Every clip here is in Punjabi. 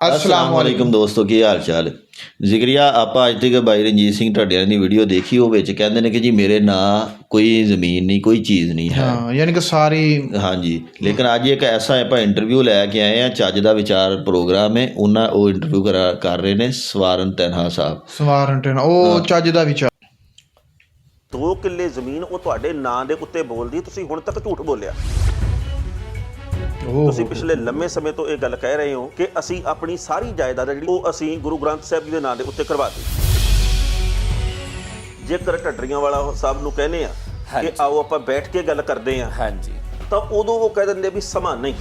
ਅਸਲਾਮ ਵਾਲੇਕੁਮ ਦੋਸਤੋ ਕੀ ਹਾਲ ਚਾਲ? ਜ਼ਿਕਰੀਆ ਆਪਾਂ ਅੱਜ ਤੱਕ ਬਾਈ ਰਣਜੀਤ ਸਿੰਘ ਢੱਡਿਆਂ ਦੀ ਵੀਡੀਓ ਦੇਖੀ ਉਹ ਵਿੱਚ ਕਹਿੰਦੇ ਨੇ ਕਿ ਜੀ ਮੇਰੇ ਨਾਂ ਕੋਈ ਜ਼ਮੀਨ ਨਹੀਂ ਕੋਈ ਚੀਜ਼ ਨਹੀਂ ਹੈ। ਹਾਂ ਯਾਨੀ ਕਿ ਸਾਰੀ ਹਾਂਜੀ ਲੇਕਿਨ ਅੱਜ ਇੱਕ ਐਸਾ ਆਪਾਂ ਇੰਟਰਵਿਊ ਲੈ ਕੇ ਆਏ ਆ ਚੱਜ ਦਾ ਵਿਚਾਰ ਪ੍ਰੋਗਰਾਮ ਹੈ ਉਹਨਾਂ ਉਹ ਇੰਟਰਵਿਊ ਕਰ ਰਹੇ ਨੇ ਸਵਾਰਨ ਤਨਹਾ ਸਾਹਿਬ। ਸਵਾਰੰਟਨ ਉਹ ਚੱਜ ਦਾ ਵਿਚਾਰ। ਦੋ ਕਿੱਲੇ ਜ਼ਮੀਨ ਉਹ ਤੁਹਾਡੇ ਨਾਂ ਦੇ ਉੱਤੇ ਬੋਲਦੀ ਤੁਸੀਂ ਹੁਣ ਤੱਕ ਝੂਠ ਬੋਲਿਆ। ਤੁਸੀਂ ਪਿਛਲੇ ਲੰਮੇ ਸਮੇਂ ਤੋਂ ਇਹ ਗੱਲ ਕਹਿ ਰਹੇ ਹੋ ਕਿ ਅਸੀਂ ਆਪਣੀ ਸਾਰੀ ਜਾਇਦਾਦ ਜਿਹੜੀ ਉਹ ਅਸੀਂ ਗੁਰੂ ਗ੍ਰੰਥ ਸਾਹਿਬ ਜੀ ਦੇ ਨਾਂ ਦੇ ਉੱਤੇ ਕਰਵਾ ਦਿੱਤੀ। ਜੇਕਰ ਢੱਡਰੀਆਂ ਵਾਲਾ ਸਾਹਿਬ ਨੂੰ ਕਹਿੰਦੇ ਆ ਕਿ ਆਓ ਆਪਾਂ ਬੈਠ ਕੇ ਗੱਲ ਕਰਦੇ ਆ ਹਾਂਜੀ। ਤਾਂ ਉਦੋਂ ਉਹ ਕਹਿ ਦਿੰਦੇ ਵੀ ਸਮਾਂ ਨਹੀਂ।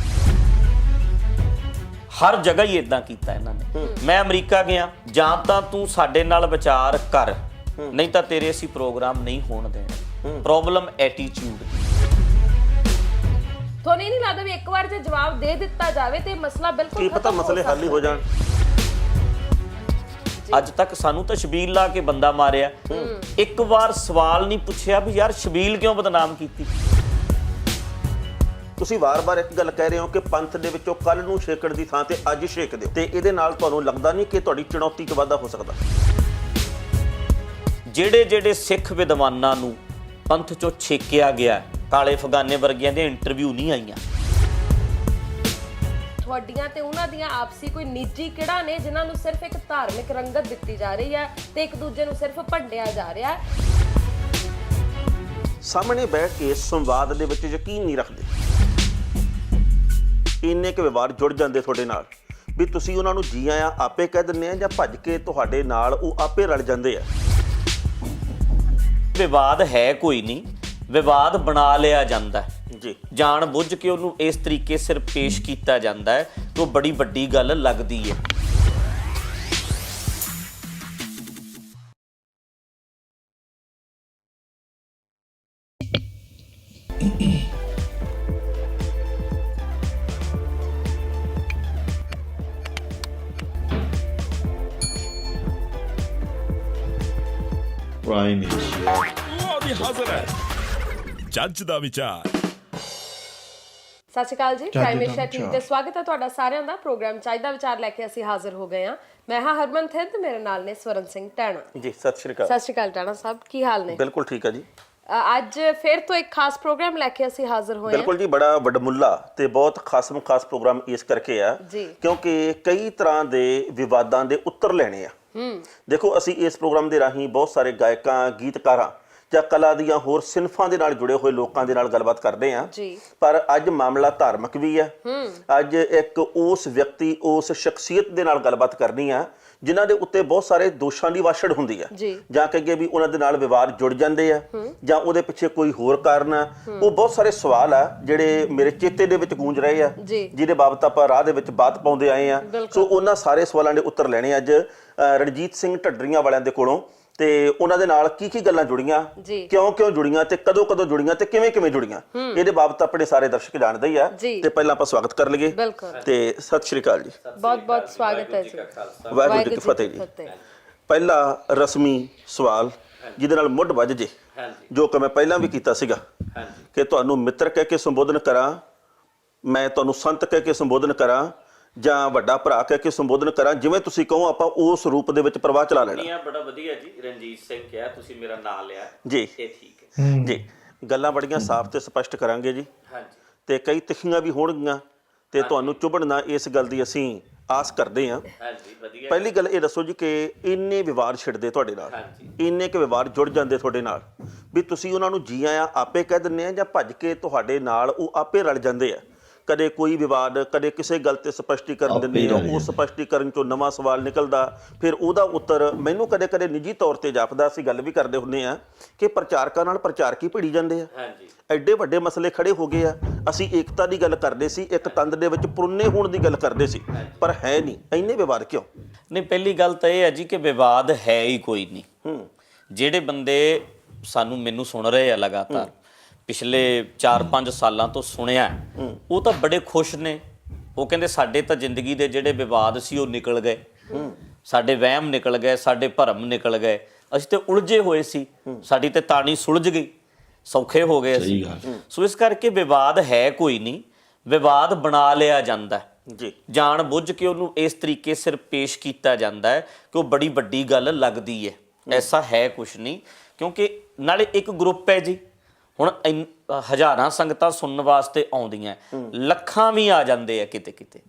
ਹਰ ਜਗ੍ਹਾ ਹੀ ਇਦਾਂ ਕੀਤਾ ਇਹਨਾਂ ਨੇ। ਮੈਂ ਅਮਰੀਕਾ ਗਿਆ ਜਾਂ ਤਾਂ ਤੂੰ ਸਾਡੇ ਨਾਲ ਵਿਚਾਰ ਕਰ ਨਹੀਂ ਤਾਂ ਤੇਰੇ ਅਸੀਂ ਪ੍ਰੋਗਰਾਮ ਨਹੀਂ ਹੋਣ ਦੇਣੇ। ਪ੍ਰੋਬਲਮ ਐਟੀਟਿਊਡ ਦੀ। ਤੁਹਾਨੂੰ ਇਹ ਨਹੀਂ ਲੱਗਦਾ ਵੀ ਇੱਕ ਵਾਰ ਜੇ ਜਵਾਬ ਦੇ ਦਿੱਤਾ ਜਾਵੇ ਤੇ ਮਸਲਾ ਬਿਲਕੁਲ ਕੀ ਪਤਾ ਖਤਮ ਮਸਲੇ ਹੱਲ ਹੀ ਹੋ ਜਾਣ। ਅੱਜ ਤੱਕ ਸਾਨੂੰ ਤਾਂ ਸ਼ਬੀਲ ਲਾ ਕੇ ਬੰਦਾ ਮਾਰਿਆ। ਇੱਕ ਵਾਰ ਸਵਾਲ ਨਹੀਂ ਪੁੱਛਿਆ ਵੀ ਯਾਰ ਸ਼ਬੀਲ ਕਿਉਂ ਬਦਨਾਮ ਕੀਤੀ? ਤੁਸੀਂ ਵਾਰ-ਵਾਰ ਇੱਕ ਗੱਲ ਕਹਿ ਰਹੇ ਹੋ ਕਿ ਪੰਥ ਦੇ ਵਿੱਚੋਂ ਕੱਲ ਨੂੰ ਛੇਕੜ ਦੀ ਥਾਂ ਤੇ ਅੱਜ ਛੇਕ ਦਿਓ। ਤੇ ਇਹਦੇ ਨਾਲ ਤੁਹਾਨੂੰ ਲੱਗਦਾ ਨਹੀਂ ਕਿ ਤੁਹਾਡੀ ਚੁਣੌਤੀ 'ਚ ਵਾਧਾ ਹੋ ਸਕਦਾ? ਜਿਹੜੇ ਜਿਹੜੇ ਸਿੱਖ ਵਿਦਵਾਨਾਂ ਨੂੰ ਪੰਥ ਚੋਂ ਛੇਕਿਆ ਗਿਆ ਕਾਲੇ ਫਗਾਨੇ ਵਰਗਿਆਂ ਦੇ ਇੰਟਰਵਿਊ ਨਹੀਂ ਆਈਆਂ। ਤੁਹਾਡੀਆਂ ਤੇ ਉਹਨਾਂ ਦੀਆਂ ਆਪਸੀ ਕੋਈ ਨਿੱਜੀ ਕਿਹੜਾ ਨੇ ਜਿਨ੍ਹਾਂ ਨੂੰ ਸਿਰਫ ਇੱਕ ਧਾਰਮਿਕ ਰੰਗਤ ਦਿੱਤੀ ਜਾ ਰਹੀ ਹੈ ਤੇ ਇੱਕ ਦੂਜੇ ਨੂੰ ਸਿਰਫ ਭੰਡਿਆ ਜਾ ਰਿਹਾ ਹੈ। ਸਾਹਮਣੇ ਬੈਠ ਕੇ ਸੰਵਾਦ ਦੇ ਵਿੱਚ ਯਕੀਨ ਨਹੀਂ ਰੱਖਦੇ। ਇੰਨੇ ਕੁ ਵਿਵਹਾਰ ਜੁੜ ਜਾਂਦੇ ਤੁਹਾਡੇ ਨਾਲ ਵੀ ਤੁਸੀਂ ਉਹਨਾਂ ਨੂੰ ਜੀ ਆਇਆਂ ਆਪੇ ਕਹਿ ਦਿੰਦੇ ਆ ਜਾਂ ਭੱਜ ਕੇ ਤੁਹਾਡੇ ਨਾਲ ਉਹ ਆਪੇ ਰਲ ਜਾਂਦੇ ਆ। ਵਿਵਾਦ ਹੈ ਕੋਈ ਨਹੀਂ। ਵਿਵਾਦ ਬਣਾ ਲਿਆ ਜਾਂਦਾ ਹੈ। ਜੀ। ਜਾਣ ਬੁੱਝ ਕੇ ਉਹਨੂੰ ਇਸ ਤਰੀਕੇ ਸਿਰ ਪੇਸ਼ ਕੀਤਾ ਜਾਂਦਾ ਹੈ ਕਿ ਉਹ ਬੜੀ ਵੱਡੀ ਗੱਲ ਲੱਗਦੀ ਹੈ। ਪ੍ਰਾਈਮ ਏਸ਼ੀਆ ਉਹ ਵੀ ਹਾਜ਼ਰ ਹੈ ਜੱਜ ਦਾ ਵਿਚਾਰ। ਸਤਿ ਸ਼੍ਰੀ ਅਕਾਲ ਜੀ ਪ੍ਰਾਈਮ ਏਸ਼ੀਆ ਟੀਵੀ। ਤੇ ਸਵਾਗਤ ਹੈ ਤੁਹਾਡਾ ਸਾਰਿਆਂ ਦਾ ਪ੍ਰੋਗਰਾਮ ਚਾਹੀਦਾ ਵਿਚਾਰ ਲੈ ਕੇ ਅਸੀਂ ਹਾਜ਼ਰ ਹੋ ਗਏ ਹਾਂ। ਮੈਂ ਹਾਂ ਹਰਮਨ ਥਿੰਦ ਮੇਰੇ ਨਾਲ ਨੇ ਸਵਰਨ ਸਿੰਘ ਟਾਣਾ। ਜੀ ਸਤਿ ਸ਼੍ਰੀ ਅਕਾਲ। ਸਤਿ ਸ਼੍ਰੀ ਅਕਾਲ ਟਾਣਾ ਸਾਹਿਬ ਕੀ ਹਾਲ ਨੇ? ਬਿਲਕੁਲ ਠੀਕ ਆ ਜੀ। ਅੱਜ ਫਿਰ ਤੋਂ ਇੱਕ ਖਾਸ ਪ੍ਰੋਗਰਾਮ ਲੈ ਕੇ ਅਸੀਂ ਹਾਜ਼ਰ ਹੋਏ ਹਾਂ। ਬਿਲਕੁਲ ਜੀ ਬੜਾ ਵੱਡਮੁੱਲਾ ਤੇ ਬਹੁਤ ਖਾਸਮ ਖਾਸ ਪ੍ਰੋਗਰਾਮ ਇਸ ਕਰਕੇ ਆ। ਕਿਉਂਕਿ ਕਈ ਤਰ੍ਹਾਂ ਦੇ ਵਿਵਾਦਾਂ ਦੇ ਉੱਤਰ ਲੈਣੇ ਆ। ਦੇਖੋ ਅਸੀਂ ਇਸ ਪ੍ਰੋਗਰਾਮ ਦੇ ਰਾਹੀਂ ਬਹੁਤ ਸਾਰੇ ਗਾਇਕਾਂ ਗੀਤਕਾਰਾਂ ਜਾਂ ਕਲਾ ਦੀਆਂ ਹੋਰ ਸਿਨਫਾਂ ਦੇ ਨਾਲ ਜੁੜੇ ਹੋਏ ਲੋਕਾਂ ਦੇ ਨਾਲ ਗੱਲਬਾਤ ਕਰਦੇ ਆ ਜੀ। ਪਰ ਅੱਜ ਮਾਮਲਾ ਧਾਰਮਿਕ ਵੀ ਹੈ। ਅੱਜ ਇੱਕ ਉਸ ਵਿਅਕਤੀ ਉਸ ਸ਼ਖਸੀਅਤ ਦੇ ਨਾਲ ਗੱਲਬਾਤ ਕਰਨੀ ਆ ਜਿਨ੍ਹਾਂ ਦੇ ਉੱਤੇ ਬਹੁਤ ਸਾਰੇ ਦੋਸ਼ਾਂ ਦੀ ਵਾਛੜ ਹੁੰਦੀ ਆ। ਜੀ। ਕਹੀਏ ਵੀ ਉਹਨਾਂ ਦੇ ਨਾਲ ਵਿਵਾਦ ਜੁੜ ਜਾਂਦੇ ਆ। ਜਾਂ ਉਹਦੇ ਪਿੱਛੇ ਕੋਈ ਹੋਰ ਕਾਰਨ ਆ। ਉਹ ਬਹੁਤ ਸਾਰੇ ਸਵਾਲ ਆ ਜਿਹੜੇ ਮੇਰੇ ਚੇਤੇ ਦੇ ਵਿੱਚ ਗੂੰਜ ਰਹੇ ਆ। ਜਿਹਦੇ ਬਾਬਤ ਆਪਾਂ ਰਾਹ ਦੇ ਵਿੱਚ ਬਾਤ ਪਾਉਂਦੇ ਆਏ ਆ। ਸੋ ਉਹਨਾਂ ਸਾਰੇ ਸਵਾਲਾਂ ਦੇ ਉੱਤਰ ਲੈਣੇ ਅੱਜ ਰਣਜੀਤ ਸਿੰਘ ਢੱਡਰੀਆਂ ਵਾਲਿਆਂ ਦੇ ਕੋਲੋਂ। ਤੇ ਉਹਨਾਂ ਦੇ ਨਾਲ ਕੀ ਕੀ ਗੱਲਾਂ ਜੁੜੀਆਂ। ਕਿਉਂ ਕਿਉਂ ਜੁੜੀਆਂ ਤੇ ਕਦੋਂ ਕਦੋਂ ਜੁੜੀਆਂ ਤੇ ਕਿਵੇਂ ਕਿਵੇਂ ਜੁੜੀਆਂ ਇਹਦੇ ਬਾਬਤ ਆਪਣੇ ਸਾਰੇ ਦਰਸ਼ਕ ਜਾਣਦੇ ਹੀ ਆ। ਤੇ ਪਹਿਲਾਂ ਆਪਾਂ ਸਵਾਗਤ ਕਰ ਲਈਏ। ਤੇ ਸਤਿ ਸ਼੍ਰੀ ਅਕਾਲ ਜੀ। ਬਹੁਤ ਬਹੁਤ ਸਵਾਗਤ ਹੈ ਜੀ। ਵਾਹਿਗੁਰੂ ਜੀ ਕੀ ਫਤਿਹ ਜੀ। ਪਹਿਲਾ ਰਸਮੀ ਸਵਾਲ ਜਿਹਦੇ ਨਾਲ ਮੁੱਢ ਵੱਜ ਜੇ ਜੋ ਕਿ ਮੈਂ ਪਹਿਲਾਂ ਵੀ ਕੀਤਾ ਸੀਗਾ। ਕਿ ਤੁਹਾਨੂੰ ਮਿੱਤਰ ਕਹਿ ਕੇ ਸੰਬੋਧਨ ਕਰਾਂ ਮੈਂ ਤੁਹਾਨੂੰ ਸੰਤ ਕਹਿ ਕੇ ਸੰਬੋਧਨ ਕਰਾਂ ਜਾਂ ਵੱਡਾ ਭਰਾ ਕਹਿ ਕੇ ਸੰਬੋਧਨ ਕਰਾਂ ਜਿਵੇਂ ਤੁਸੀਂ ਕਹੋ ਆਪਾਂ ਉਸ ਰੂਪ ਦੇ ਵਿੱਚ ਪ੍ਰਵਾਹ ਚਲਾ ਲੈਣਾ। ਇਹ ਬੜਾ ਵਧੀਆ ਜੀ ਰਣਜੀਤ ਸਿੰਘ ਕਿਹਾ ਤੁਸੀਂ ਮੇਰਾ ਨਾਮ ਲਿਆ ਜੀ। ਇਹ ਠੀਕ ਹੈ। ਜੀ ਗੱਲਾਂ ਬੜੀਆਂ ਸਾਫ਼ ਤੇ ਸਪਸ਼ਟ ਕਰਾਂਗੇ ਜੀ। ਹਾਂਜੀ। ਤੇ ਕਈ ਤਿੱਖੀਆਂ ਵੀ ਹੋਣਗੀਆਂ ਤੇ ਤੁਹਾਨੂੰ ਚੁਭਣ ਨਾ ਇਸ ਗੱਲ ਦੀ ਅਸੀਂ ਆਸ ਕਰਦੇ ਹਾਂ। ਹਾਂਜੀ ਵਧੀਆ ਪਹਿਲੀ ਗੱਲ। ਇਹ ਦੱਸੋ ਜੀ ਕਿ ਇੰਨੇ ਵਿਵਾਦ ਛਿੜਦੇ ਤੁਹਾਡੇ ਨਾਲ ਹਾਂਜੀ। ਇੰਨੇ ਕੁ ਵਿਵਾਦ ਜੁੜ ਜਾਂਦੇ ਤੁਹਾਡੇ ਨਾਲ ਵੀ ਤੁਸੀਂ ਉਹਨਾਂ ਨੂੰ ਜੀ ਆਇਆਂ ਆਪੇ ਕਹਿ ਦਿੰਦੇ ਆ ਜਾਂ ਭੱਜ ਕੇ ਤੁਹਾਡੇ ਨਾਲ ਉਹ ਆਪੇ ਰਲ ਜਾਂਦੇ ਆ। ਕਦੇ ਕੋਈ ਵਿਵਾਦ ਕਦੇ ਕਿਸੇ ਗੱਲ ਤੇ ਸਪਸ਼ਟੀਕਰਨ ਦਿੰਦੇ ਆ ਉਹ। ਸਪਸ਼ਟੀਕਰਨ ਚੋਂ ਨਵਾਂ ਸਵਾਲ ਨਿਕਲਦਾ। ਫਿਰ ਉਹਦਾ ਉੱਤਰ ਮੈਨੂੰ ਕਦੇ ਕਦੇ ਨਿੱਜੀ ਤੌਰ ਤੇ ਜਾਪਦਾ ਅਸੀਂ ਗੱਲ ਵੀ ਕਰਦੇ ਹੁੰਦੇ ਆ ਕਿ ਪ੍ਰਚਾਰਕਾਂ ਨਾਲ ਪ੍ਰਚਾਰਕ ਹੀ ਭਿੜੀ ਜਾਂਦੇ ਆ। ਹਾਂਜੀ। ਐਡੇ ਵੱਡੇ ਮਸਲੇ ਖੜੇ ਹੋ ਗਏ ਆ। ਅਸੀਂ ਏਕਤਾ ਦੀ ਗੱਲ ਕਰਦੇ ਸੀ ਇੱਕ ਤੰਦ ਦੇ ਵਿੱਚ ਪੁਰਨੇ ਹੋਣ ਦੀ ਗੱਲ ਕਰਦੇ ਸੀ ਪਰ ਹੈ ਨਹੀਂ। ਇੰਨੇ ਵਿਵਾਦ ਕਿਉਂ? ਨਹੀਂ ਪਹਿਲੀ ਗੱਲ ਤਾਂ ਇਹ ਹੈ ਜੀ ਕਿ ਵਿਵਾਦ ਹੈ ਹੀ ਕੋਈ ਨਹੀਂ। ਹੂੰ। ਜਿਹੜੇ ਬੰਦੇ ਸਾਨੂੰ ਮੈਨੂੰ ਸੁਣ ਰਹੇ ਆ ਲਗਾਤਾਰ ਪਿਛਲੇ 4-5 ਸਾਲਾਂ ਤੋਂ ਸੁਣਿਆ ਉਹ ਤਾਂ ਬੜੇ ਖੁਸ਼ ਨੇ। ਉਹ ਕਹਿੰਦੇ ਸਾਡੇ ਤਾਂ ਜ਼ਿੰਦਗੀ ਦੇ ਜਿਹੜੇ ਵਿਵਾਦ ਸੀ ਉਹ ਨਿਕਲ ਗਏ। ਸਾਡੇ ਵਹਿਮ ਨਿਕਲ ਗਏ ਸਾਡੇ ਭਰਮ ਨਿਕਲ ਗਏ। ਅਸੀਂ ਤੇ ਉਲਝੇ ਹੋਏ ਸੀ। ਸਾਡੀ ਤੇ ਤਾਣੀ ਸੁਲਝ ਗਈ। ਸੌਖੇ ਹੋ ਗਏ ਅਸੀਂ। ਸੋ ਇਸ ਕਰਕੇ ਵਿਵਾਦ ਹੈ ਕੋਈ ਨਹੀਂ। ਵਿਵਾਦ ਬਣਾ ਲਿਆ ਜਾਂਦਾ ਜੀ। ਜਾਣ ਬੁੱਝ ਕੇ ਉਹਨੂੰ ਇਸ ਤਰੀਕੇ ਸਿਰ ਪੇਸ਼ ਕੀਤਾ ਜਾਂਦਾ ਹੈ ਕਿ ਉਹ ਬੜੀ ਵੱਡੀ ਗੱਲ ਲੱਗਦੀ ਹੈ। ਐਸਾ ਹੈ ਕੁਝ ਨਹੀਂ। ਕਿਉਂਕਿ ਨਾਲੇ ਇੱਕ ਗਰੁੱਪ ਹੈ ਜੀ। ਹੁਣ ਇੰਨ- ਹਜ਼ਾਰਾਂ ਸੰਗਤਾਂ ਸੁਣਨ ਵਾਸਤੇ ਆਉਂਦੀਆਂ ਲੱਖਾਂ ਵੀ ਆ ਜਾਂਦੇ ਆ ਕਿਤੇ ਕਿਤੇ।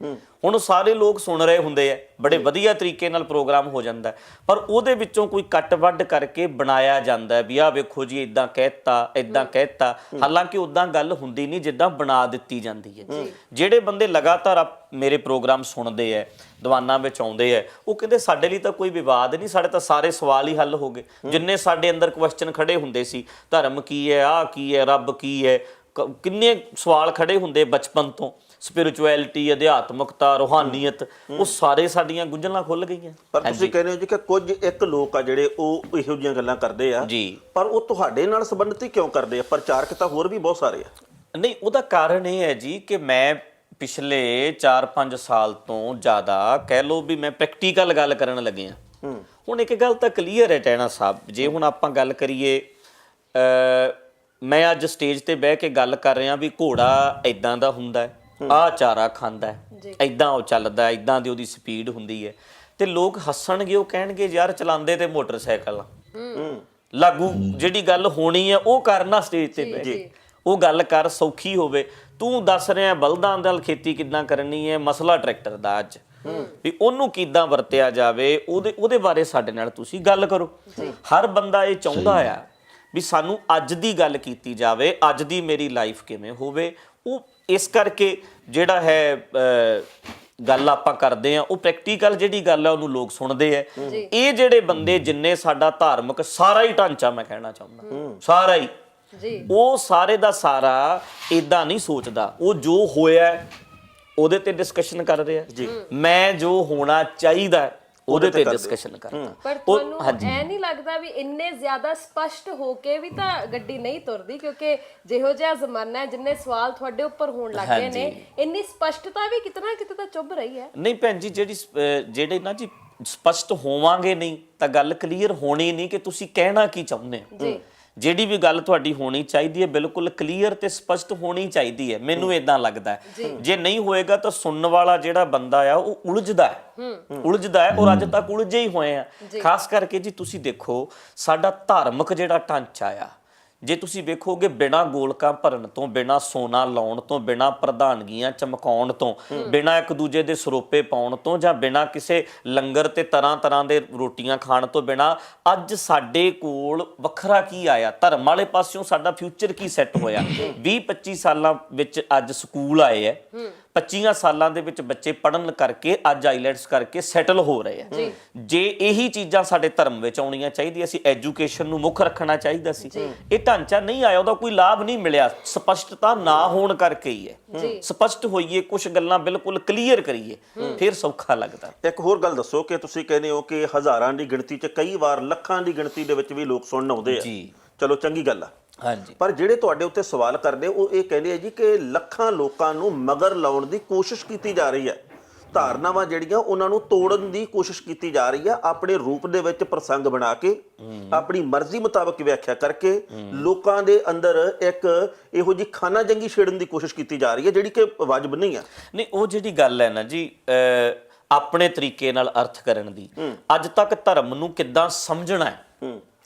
ਹੁਣ ਸਾਰੇ ਲੋਕ ਸੁਣ ਰਹੇ ਹੁੰਦੇ ਆ ਬੜੇ ਵਧੀਆ ਤਰੀਕੇ ਨਾਲ ਪ੍ਰੋਗਰਾਮ ਹੋ ਜਾਂਦਾ। ਪਰ ਉਹਦੇ ਵਿੱਚੋਂ ਕੋਈ ਕੱਟ ਵੱਢ ਕਰਕੇ ਬਣਾਇਆ ਜਾਂਦਾ ਵੀ ਆਹ ਵੇਖੋ ਜੀ ਇਦਾਂ ਕਹਿਤਾ ਇਦਾਂ ਕਹਿਤਾ। ਹਾਲਾਂਕਿ ਉਦਾਂ ਗੱਲ ਹੁੰਦੀ ਨਹੀਂ ਜਿੱਦਾਂ ਬਣਾ ਦਿੱਤੀ ਜਾਂਦੀ ਹੈ। ਜਿਹੜੇ ਬੰਦੇ ਲਗਾਤਾਰ ਮੇਰੇ ਪ੍ਰੋਗਰਾਮ ਸੁਣਦੇ ਐ ਦੀਵਾਨਾਂ ਵਿੱਚ ਆਉਂਦੇ ਐ ਉਹ ਕਹਿੰਦੇ ਸਾਡੇ ਲਈ ਤਾਂ ਕੋਈ ਵਿਵਾਦ ਨਹੀਂ ਸਾਡੇ ਤਾਂ ਸਾਰੇ ਸਵਾਲ ਹੀ ਹੱਲ ਹੋ ਗਏ। ਜਿੰਨੇ ਸਾਡੇ ਅੰਦਰ ਕੁਐਸਚਨ ਖੜੇ ਹੁੰਦੇ ਸੀ ਧਰਮ ਕੀ ਹੈ ਆਹ ਕੀ ਹੈ ਰੱਬ ਕੀ ਹੈ? ਕ- ਕਿੰਨੇ ਸਵਾਲ ਖੜੇ ਹੁੰਦੇ ਬਚਪਨ ਤੋਂ? ਸਪਿਰਚੁਅਲਿਟੀ ਅਧਿਆਤਮਕਤਾ ਰੋਹਾਨੀਅਤ ਉਹ ਸਾਰੇ ਸਾਡੀਆਂ ਗੁੰਝਲਾਂ ਖੁੱਲ ਗਈਆਂ। ਪਰ ਤੁਸੀਂ ਕਹਿੰਦੇ ਹੋ ਜੀ ਕਿ ਕੁਝ ਇੱਕ ਲੋਕ ਆ ਜਿਹੜੇ ਉਹ ਇਹੋ ਜਿਹੀਆਂ ਗੱਲਾਂ ਕਰਦੇ ਆ। ਜੀ। ਪਰ ਉਹ ਤੁਹਾਡੇ ਨਾਲ ਸੰਬੰਧਿਤ ਹੀ ਕਿਉਂ ਕਰਦੇ ਆ? ਪ੍ਰਚਾਰਕ ਤਾਂ ਹੋਰ ਵੀ ਬਹੁਤ ਸਾਰੇ ਆ। ਨਹੀਂ ਉਹਦਾ ਕਾਰਨ ਇਹ ਹੈ ਜੀ ਕਿ ਮੈਂ ਪਿਛਲੇ 4-5 ਸਾਲ ਤੋਂ ਜ਼ਿਆਦਾ ਕਹਿ ਲਓ ਵੀ ਮੈਂ ਪ੍ਰੈਕਟੀਕਲ ਗੱਲ ਕਰਨ ਲੱਗਿਆ ਹੁਣ ਇੱਕ ਗੱਲ ਤਾਂ ਕਲੀਅਰ ਹੈ ਟੈਣਾ ਸਾਹਿਬ। ਜੇ ਹੁਣ ਆਪਾਂ ਗੱਲ ਕਰੀਏ ਅ ਮੈਂ ਅੱਜ ਸਟੇਜ ਤੇ ਬਹਿ ਕੇ ਗੱਲ ਕਰ ਰਿਹਾ ਵੀ ਘੋੜਾ ਇਦਾਂ ਦਾ ਹੁੰਦਾ ਹੈ ਆਹ ਚਾਰਾ ਖਾਂਦਾ ਹੈ ਇਦਾਂ ਉਹ ਚੱਲਦਾ ਇਦਾਂ ਦੀ ਉਹਦੀ ਸਪੀਡ ਹੁੰਦੀ ਹੈ। ਤੇ ਲੋਕ ਹੱਸਣਗੇ ਉਹ ਕਹਿਣਗੇ ਯਾਰ ਚਲਾਉਂਦੇ ਤੇ ਮੋਟਰਸਾਈਕਲ ਆ। ਲਾਗੂ ਜਿਹੜੀ ਗੱਲ ਹੋਣੀ ਹੈ ਉਹ ਕਰਨਾ ਸਟੇਜ ਤੇ ਬਹਿ ਕੇ। ਉਹ ਗੱਲ ਕਰ ਸੌਖੀ ਹੋਵੇ। ਤੂੰ ਦੱਸ ਰਿਹਾ ਬਲਦਾਂ ਨਾਲ ਖੇਤੀ ਕਿੱਦਾਂ ਕਰਨੀ ਹੈ ਮਸਲਾ ਟਰੈਕਟਰ ਦਾ ਅੱਜ। ਵੀ ਉਹਨੂੰ ਕਿੱਦਾਂ ਵਰਤਿਆ ਜਾਵੇ ਉਹਦੇ ਉਹਦੇ ਬਾਰੇ ਸਾਡੇ ਨਾਲ ਤੁਸੀਂ ਗੱਲ ਕਰੋ। ਹਰ ਬੰਦਾ ਇਹ ਚਾਹੁੰਦਾ ਆ ਵੀ ਸਾਨੂੰ ਅੱਜ ਦੀ ਗੱਲ ਕੀਤੀ ਜਾਵੇ ਅੱਜ ਦੀ ਮੇਰੀ ਲਾਈਫ ਕਿਵੇਂ ਹੋਵੇ ਉਹ ਇਸ ਕਰਕੇ ਜਿਹੜਾ ਹੈ ਗੱਲ ਆਪਾਂ ਕਰਦੇ ਆ ਉਹ ਪ੍ਰੈਕਟੀਕਲ ਜਿਹੜੀ ਗੱਲ ਹੈ ਉਹਨੂੰ ਲੋਕ ਸੁਣਦੇ ਆ। ਇਹ ਜਿਹੜੇ ਬੰਦੇ ਜਿੰਨੇ ਸਾਡਾ ਧਾਰਮਿਕ ਸਾਰਾ ਹੀ ਢਾਂਚਾ ਮੈਂ ਕਹਿਣਾ ਚਾਹੁੰਦਾ। ਸਾਰਾ ਹੀ। ਜੀ। ਉਹ ਸਾਰੇ ਦਾ ਸਾਰਾ ਇਦਾਂ ਨਹੀਂ ਸੋਚਦਾ। ਉਹ ਜੋ ਹੋਇਆ ਉਹਦੇ ਤੇ ਡਿਸਕਸ਼ਨ ਕਰ ਰਿਹਾ। ਮੈਂ ਜੋ ਹੋਣਾ ਚਾਹੀਦਾ ਹੈ, ਉਹਦੇ ਤੇ ਡਿਸਕਸ਼ਨ ਕਰਦਾ। ਪਰ ਤੁਹਾਨੂੰ। ਐ ਨਹੀਂ ਲੱਗਦਾ ਵੀ ਇੰਨੇ ਜ਼ਿਆਦਾ ਸਪਸ਼ਟ ਹੋ ਕੇ ਵੀ ਤਾਂ ਗੱਡੀ ਨਹੀਂ ਤੁਰਦੀ ਕਿਉਂਕਿ ਜਿਹੋ ਜਿਹਾ ਜ਼ਮਾਨਾ ਹੈ ਜਿੰਨੇ ਸਵਾਲ ਤੁਹਾਡੇ ਉੱਪਰ ਹੋਣ ਲੱਗ ਗਏ ਨੇ ਇੰਨੀ ਸਪਸ਼ਟਤਾ ਵੀ ਕਿਤਨਾ ਕਿਤੇ ਤਾਂ ਚੁੱਭ ਰਹੀ ਹੈ। ਨਹੀਂ ਭੈਣ ਜੀ ਜਿਹੜੀ ਜਿਹੜੇ ਨਾ ਜੀ ਸਪਸ਼ਟ ਹੋਵਾਂਗੇ ਨਹੀਂ ਤਾਂ ਗੱਲ ਕਲੀਅਰ ਹੋਣੀ ਨਹੀਂ ਕਿ ਤੁਸੀਂ ਕਹਿਣਾ ਕੀ ਚਾਹੁੰਦੇ ਹੋ। ਜਿਹੜੀ ਵੀ ਗੱਲ ਤੁਹਾਡੀ ਹੋਣੀ ਚਾਹੀਦੀ ਹੈ ਬਿਲਕੁਲ ਕਲੀਅਰ ਤੇ ਸਪਸ਼ਟ ਹੋਣੀ ਚਾਹੀਦੀ ਹੈ। ਮੈਨੂੰ ਇਦਾਂ ਲੱਗਦਾ ਹੈ। ਜੇ। ਨਹੀਂ ਹੋਏਗਾ ਤਾਂ ਸੁਣਨ ਵਾਲਾ ਜਿਹੜਾ ਬੰਦਾ ਆ ਉਹ ਉਲਝਦਾ ਹੈ। ਉਲਝਦਾ ਹੈ ਔਰ ਅੱਜ ਤੱਕ ਉਲਝੇ ਹੀ ਹੋਏ ਆ। ਖਾਸ ਕਰਕੇ ਜੀ ਤੁਸੀਂ ਦੇਖੋ ਸਾਡਾ ਧਾਰਮਿਕ ਜਿਹੜਾ ਢਾਂਚਾ ਆ ਜੇ ਤੁਸੀਂ ਵੇਖੋਗੇ ਬਿਨਾ ਗੋਲਕਾਂ ਭਰਨ ਤੋਂ ਬਿਨਾ ਸੋਨਾ ਲਾਉਣ ਤੋਂ ਬਿਨਾ ਪ੍ਰਧਾਨਗੀਆਂ ਚਮਕਾਉਣ ਤੋਂ ਬਿਨਾ ਇੱਕ ਦੂਜੇ ਦੇ ਸਰੋਪੇ ਪਾਉਣ ਤੋਂ ਜਾਂ ਬਿਨਾ ਕਿਸੇ ਲੰਗਰ ਤੇ ਤਰ੍ਹਾਂ ਤਰ੍ਹਾਂ ਦੇ ਰੋਟੀਆਂ ਖਾਣ ਤੋਂ ਬਿਨਾ ਅੱਜ ਸਾਡੇ ਕੋਲ ਵੱਖਰਾ ਕੀ ਆਇਆ? ਧਰਮ ਵਾਲੇ ਪਾਸਿਓਂ ਸਾਡਾ ਫਿਊਚਰ ਕੀ ਸੈੱਟ ਹੋਇਆ? 20 25 ਸਾਲਾਂ ਵਿੱਚ ਅੱਜ ਸਕੂਲ ਆਏ ਐ। 25 ਸਾਲਾਂ ਦੇ ਵਿੱਚ ਬੱਚੇ ਪੜਨ ਕਰਕੇ ਅੱਜ ਆਈਲੈਟਸ ਕਰਕੇ ਸੈਟਲ ਹੋ ਰਹੇ ਆ ਜੇ। ਇਹੀ ਚੀਜ਼ਾਂ ਸਾਡੇ ਧਰਮ ਵਿੱਚ ਆਉਣੀਆਂ ਚਾਹੀਦੀਆਂ ਸੀ ਐਜੂਕੇਸ਼ਨ ਨੂੰ ਮੁੱਖ ਰੱਖਣਾ ਚਾਹੀਦਾ ਸੀ। ਇਹ ਢਾਂਚਾ ਨਹੀਂ ਆਇਆ ਉਹਦਾ ਕੋਈ ਲਾਭ ਨਹੀਂ ਮਿਲਿਆ। ਸਪਸ਼ਟਤਾ ਨਾ ਹੋਣ ਕਰਕੇ ਹੀ ਹੈ। ਸਪਸ਼ਟ ਹੋਈਏ ਕੁਝ ਗੱਲਾਂ ਬਿਲਕੁਲ ਕਲੀਅਰ ਕਰੀਏ ਫਿਰ ਸੌਖਾ ਲੱਗਦਾ। ਇੱਕ ਹੋਰ ਗੱਲ ਦੱਸੋ ਕਿ ਤੁਸੀਂ ਕਹਿੰਦੇ ਹੋ ਕਿ ਹਜ਼ਾਰਾਂ ਦੀ ਗਿਣਤੀ 'ਚ ਕਈ ਵਾਰ ਲੱਖਾਂ ਦੀ ਗਿਣਤੀ ਦੇ ਵਿੱਚ ਵੀ ਲੋਕ ਸੁਣਨ ਆਉਂਦੇ ਆ। ਜੀ। ਚਲੋ ਚੰਗੀ ਗੱਲ ਆ। ਹਾਂਜੀ। ਪਰ ਜਿਹੜੇ ਤੁਹਾਡੇ ਉੱਤੇ ਸਵਾਲ ਕਰਦੇ ਉਹ ਇਹ ਕਹਿੰਦੇ ਆ ਜੀ ਕਿ ਲੱਖਾਂ ਲੋਕਾਂ ਨੂੰ ਮਗਰ ਲਾਉਣ ਦੀ ਕੋਸ਼ਿਸ਼ ਕੀਤੀ ਜਾ ਰਹੀ ਹੈ। ਧਾਰਨਾਵਾਂ ਜਿਹੜੀਆਂ ਉਹਨਾਂ ਨੂੰ ਤੋੜਨ ਦੀ ਕੋਸ਼ਿਸ਼ ਕੀਤੀ ਜਾ ਰਹੀ ਹੈ ਆਪਣੇ ਰੂਪ ਦੇ ਵਿੱਚ ਪ੍ਰਸੰਗ ਬਣਾ ਕੇ ਆਪਣੀ ਮਰਜ਼ੀ ਮੁਤਾਬਕ ਵਿਆਖਿਆ ਕਰਕੇ ਲੋਕਾਂ ਦੇ ਅੰਦਰ ਇੱਕ ਇਹੋ ਜੀ ਖਾਨਾ ਜੰਗੀ ਛੇੜਨ ਦੀ ਕੋਸ਼ਿਸ਼ ਕੀਤੀ ਜਾ ਰਹੀ ਹੈ ਜਿਹੜੀ ਕਿ ਵਾਜਬ ਨਹੀਂ ਆ। ਨਹੀਂ ਉਹ ਜਿਹੜੀ ਗੱਲ ਹੈ ਨਾ ਜੀ ਆਪਣੇ ਤਰੀਕੇ ਨਾਲ ਅਰਥ ਕਰਨ ਦੀ ਅੱਜ ਤੱਕ ਧਰਮ ਨੂੰ ਕਿੱਦਾਂ ਸਮਝਣਾ ਹੈ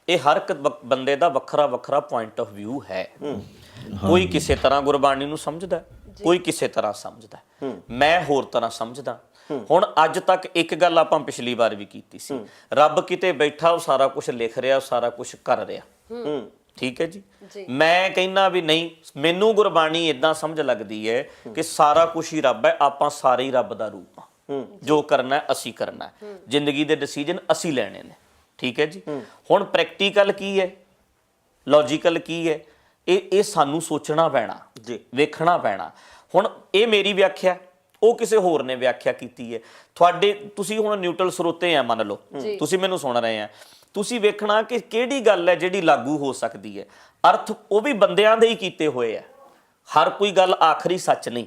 ਇਹ ਹਰ ਇੱਕ ਬੰਦੇ ਦਾ ਵੱਖਰਾ ਵੱਖਰਾ ਪੁਆਇੰਟ ਆਫ View ਹੈ। ਕੋਈ ਕਿਸੇ ਤਰ੍ਹਾਂ ਗੁਰਬਾਣੀ ਨੂੰ ਸਮਝਦਾ ਹੈ, ਕੋਈ ਕਿਸੇ ਤਰ੍ਹਾਂ ਸਮਝਦਾ। ਮੈਂ ਹੋਰ ਤਰ੍ਹਾਂ ਸਮਝਦਾ। ਹੁਣ ਅੱਜ ਤੱਕ ਇੱਕ ਗੱਲ ਆਪਾਂ ਪਿਛਲੀ ਵਾਰ ਵੀ ਕੀਤੀ ਸੀ। ਰੱਬ ਕਿਤੇ ਬੈਠਾ ਉਹ ਸਾਰਾ ਕੁਝ ਲਿਖ ਰਿਹਾ ਉਹ ਸਾਰਾ ਕੁਝ ਕਰ ਰਿਹਾ। ਠੀਕ ਹੈ ਜੀ? ਮੈਂ ਕਹਿੰਦਾ ਵੀ ਨਹੀਂ ਮੈਨੂੰ ਗੁਰਬਾਣੀ ਇਦਾਂ ਸਮਝ ਲੱਗਦੀ ਹੈ ਕਿ ਸਾਰਾ ਕੁਝ ਹੀ ਰੱਬ ਹੈ ਆਪਾਂ ਸਾਰੇ ਹੀ ਰੱਬ ਦਾ ਰੂਪ ਆ ਜੋ ਕਰਨਾ ਹੈ ਅਸੀਂ ਕਰਨਾ ਹੈ। ਜ਼ਿੰਦਗੀ ਦੇ ਡਿਸੀਜਨ ਅਸੀਂ ਲੈਣੇ ਨੇ। ਠੀਕ ਹੈ ਜੀ? ਹੁਣ ਪ੍ਰੈਕਟੀਕਲ ਕੀ ਹੈ? ਲੌਜੀਕਲ ਕੀ ਹੈ? ਇਹ ਇਹ ਸਾਨੂੰ ਸੋਚਣਾ ਪੈਣਾ ਜੀ। ਵੇਖਣਾ ਪੈਣਾ। ਹੁਣ ਇਹ ਮੇਰੀ ਵਿਆਖਿਆ ਉਹ ਕਿਸੇ ਹੋਰ ਨੇ ਵਿਆਖਿਆ ਕੀਤੀ ਹੈ। ਤੁਹਾਡੇ ਤੁਸੀਂ ਹੁਣ ਨਿਊਟਰਲ ਸਰੋਤੇ ਆ ਮੰਨ ਲਓ। ਤੁਸੀਂ ਮੈਨੂੰ ਸੁਣ ਰਹੇ ਆ। ਤੁਸੀਂ ਵੇਖਣਾ ਕਿ ਕਿਹੜੀ ਗੱਲ ਹੈ ਜਿਹੜੀ ਲਾਗੂ ਹੋ ਸਕਦੀ ਹੈ। ਅਰਥ ਉਹ ਵੀ ਬੰਦਿਆਂ ਦੇ ਹੀ ਕੀਤੇ ਹੋਏ ਆ। ਹਰ ਕੋਈ ਗੱਲ ਆਖਰੀ ਸੱਚ ਨਹੀਂ।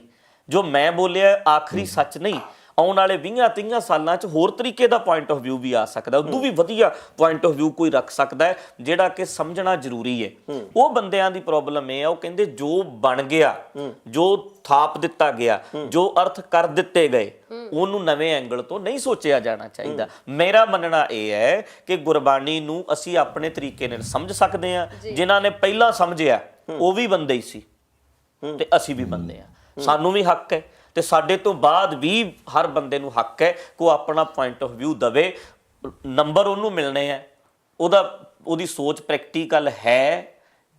ਜੋ ਮੈਂ ਬੋਲਿਆ ਆਖਰੀ ਸੱਚ ਨਹੀਂ। ਆਉਣ ਵਾਲੇ 20 30 ਸਾਲਾਂ 'ਚ ਹੋਰ ਤਰੀਕੇ ਦਾ ਪੁਆਇੰਟ ਆਫ View ਵੀ ਆ ਸਕਦਾ ਉਦੋਂ ਵੀ ਵਧੀਆ ਪੁਆਇੰਟ ਆਫ View ਕੋਈ ਰੱਖ ਸਕਦਾ ਹੈ ਜਿਹੜਾ ਕਿ ਸਮਝਣਾ ਜ਼ਰੂਰੀ ਹੈ। ਉਹ ਬੰਦਿਆਂ ਦੀ ਪ੍ਰੋਬਲਮ ਇਹ ਆ ਉਹ ਕਹਿੰਦੇ ਜੋ ਬਣ ਗਿਆ ਜੋ ਥਾਪ ਦਿੱਤਾ ਗਿਆ ਜੋ ਅਰਥ ਕਰ ਦਿੱਤੇ ਗਏ ਉਹਨੂੰ ਨਵੇਂ ਐਂਗਲ ਤੋਂ ਨਹੀਂ ਸੋਚਿਆ ਜਾਣਾ ਚਾਹੀਦਾ। ਮੇਰਾ ਮੰਨਣਾ ਇਹ ਹੈ ਕਿ ਗੁਰਬਾਣੀ ਨੂੰ ਅਸੀਂ ਆਪਣੇ ਤਰੀਕੇ ਨਾਲ ਸਮਝ ਸਕਦੇ ਹਾਂ ਜਿਨ੍ਹਾਂ ਨੇ ਪਹਿਲਾਂ ਸਮਝਿਆ ਉਹ ਵੀ ਬੰਦੇ ਹੀ ਸੀ। ਤੇ ਅਸੀਂ ਵੀ ਬੰਦੇ ਆ ਸਾਨੂੰ ਵੀ ਹੱਕ ਹੈ। ਤੇ ਸਾਡੇ ਤੋਂ ਬਾਅਦ ਵੀ ਹਰ ਬੰਦੇ ਨੂੰ ਹੱਕ ਹੈ ਕਿ ਆਪਣਾ ਪੁਆਇੰਟ ਆਫ View ਦਵੇ। ਨੰਬਰ ਉਹਨੂੰ ਮਿਲਣੇ ਆ ਉਹਦਾ ਉਹਦੀ ਸੋਚ ਪ੍ਰੈਕਟੀਕਲ ਹੈ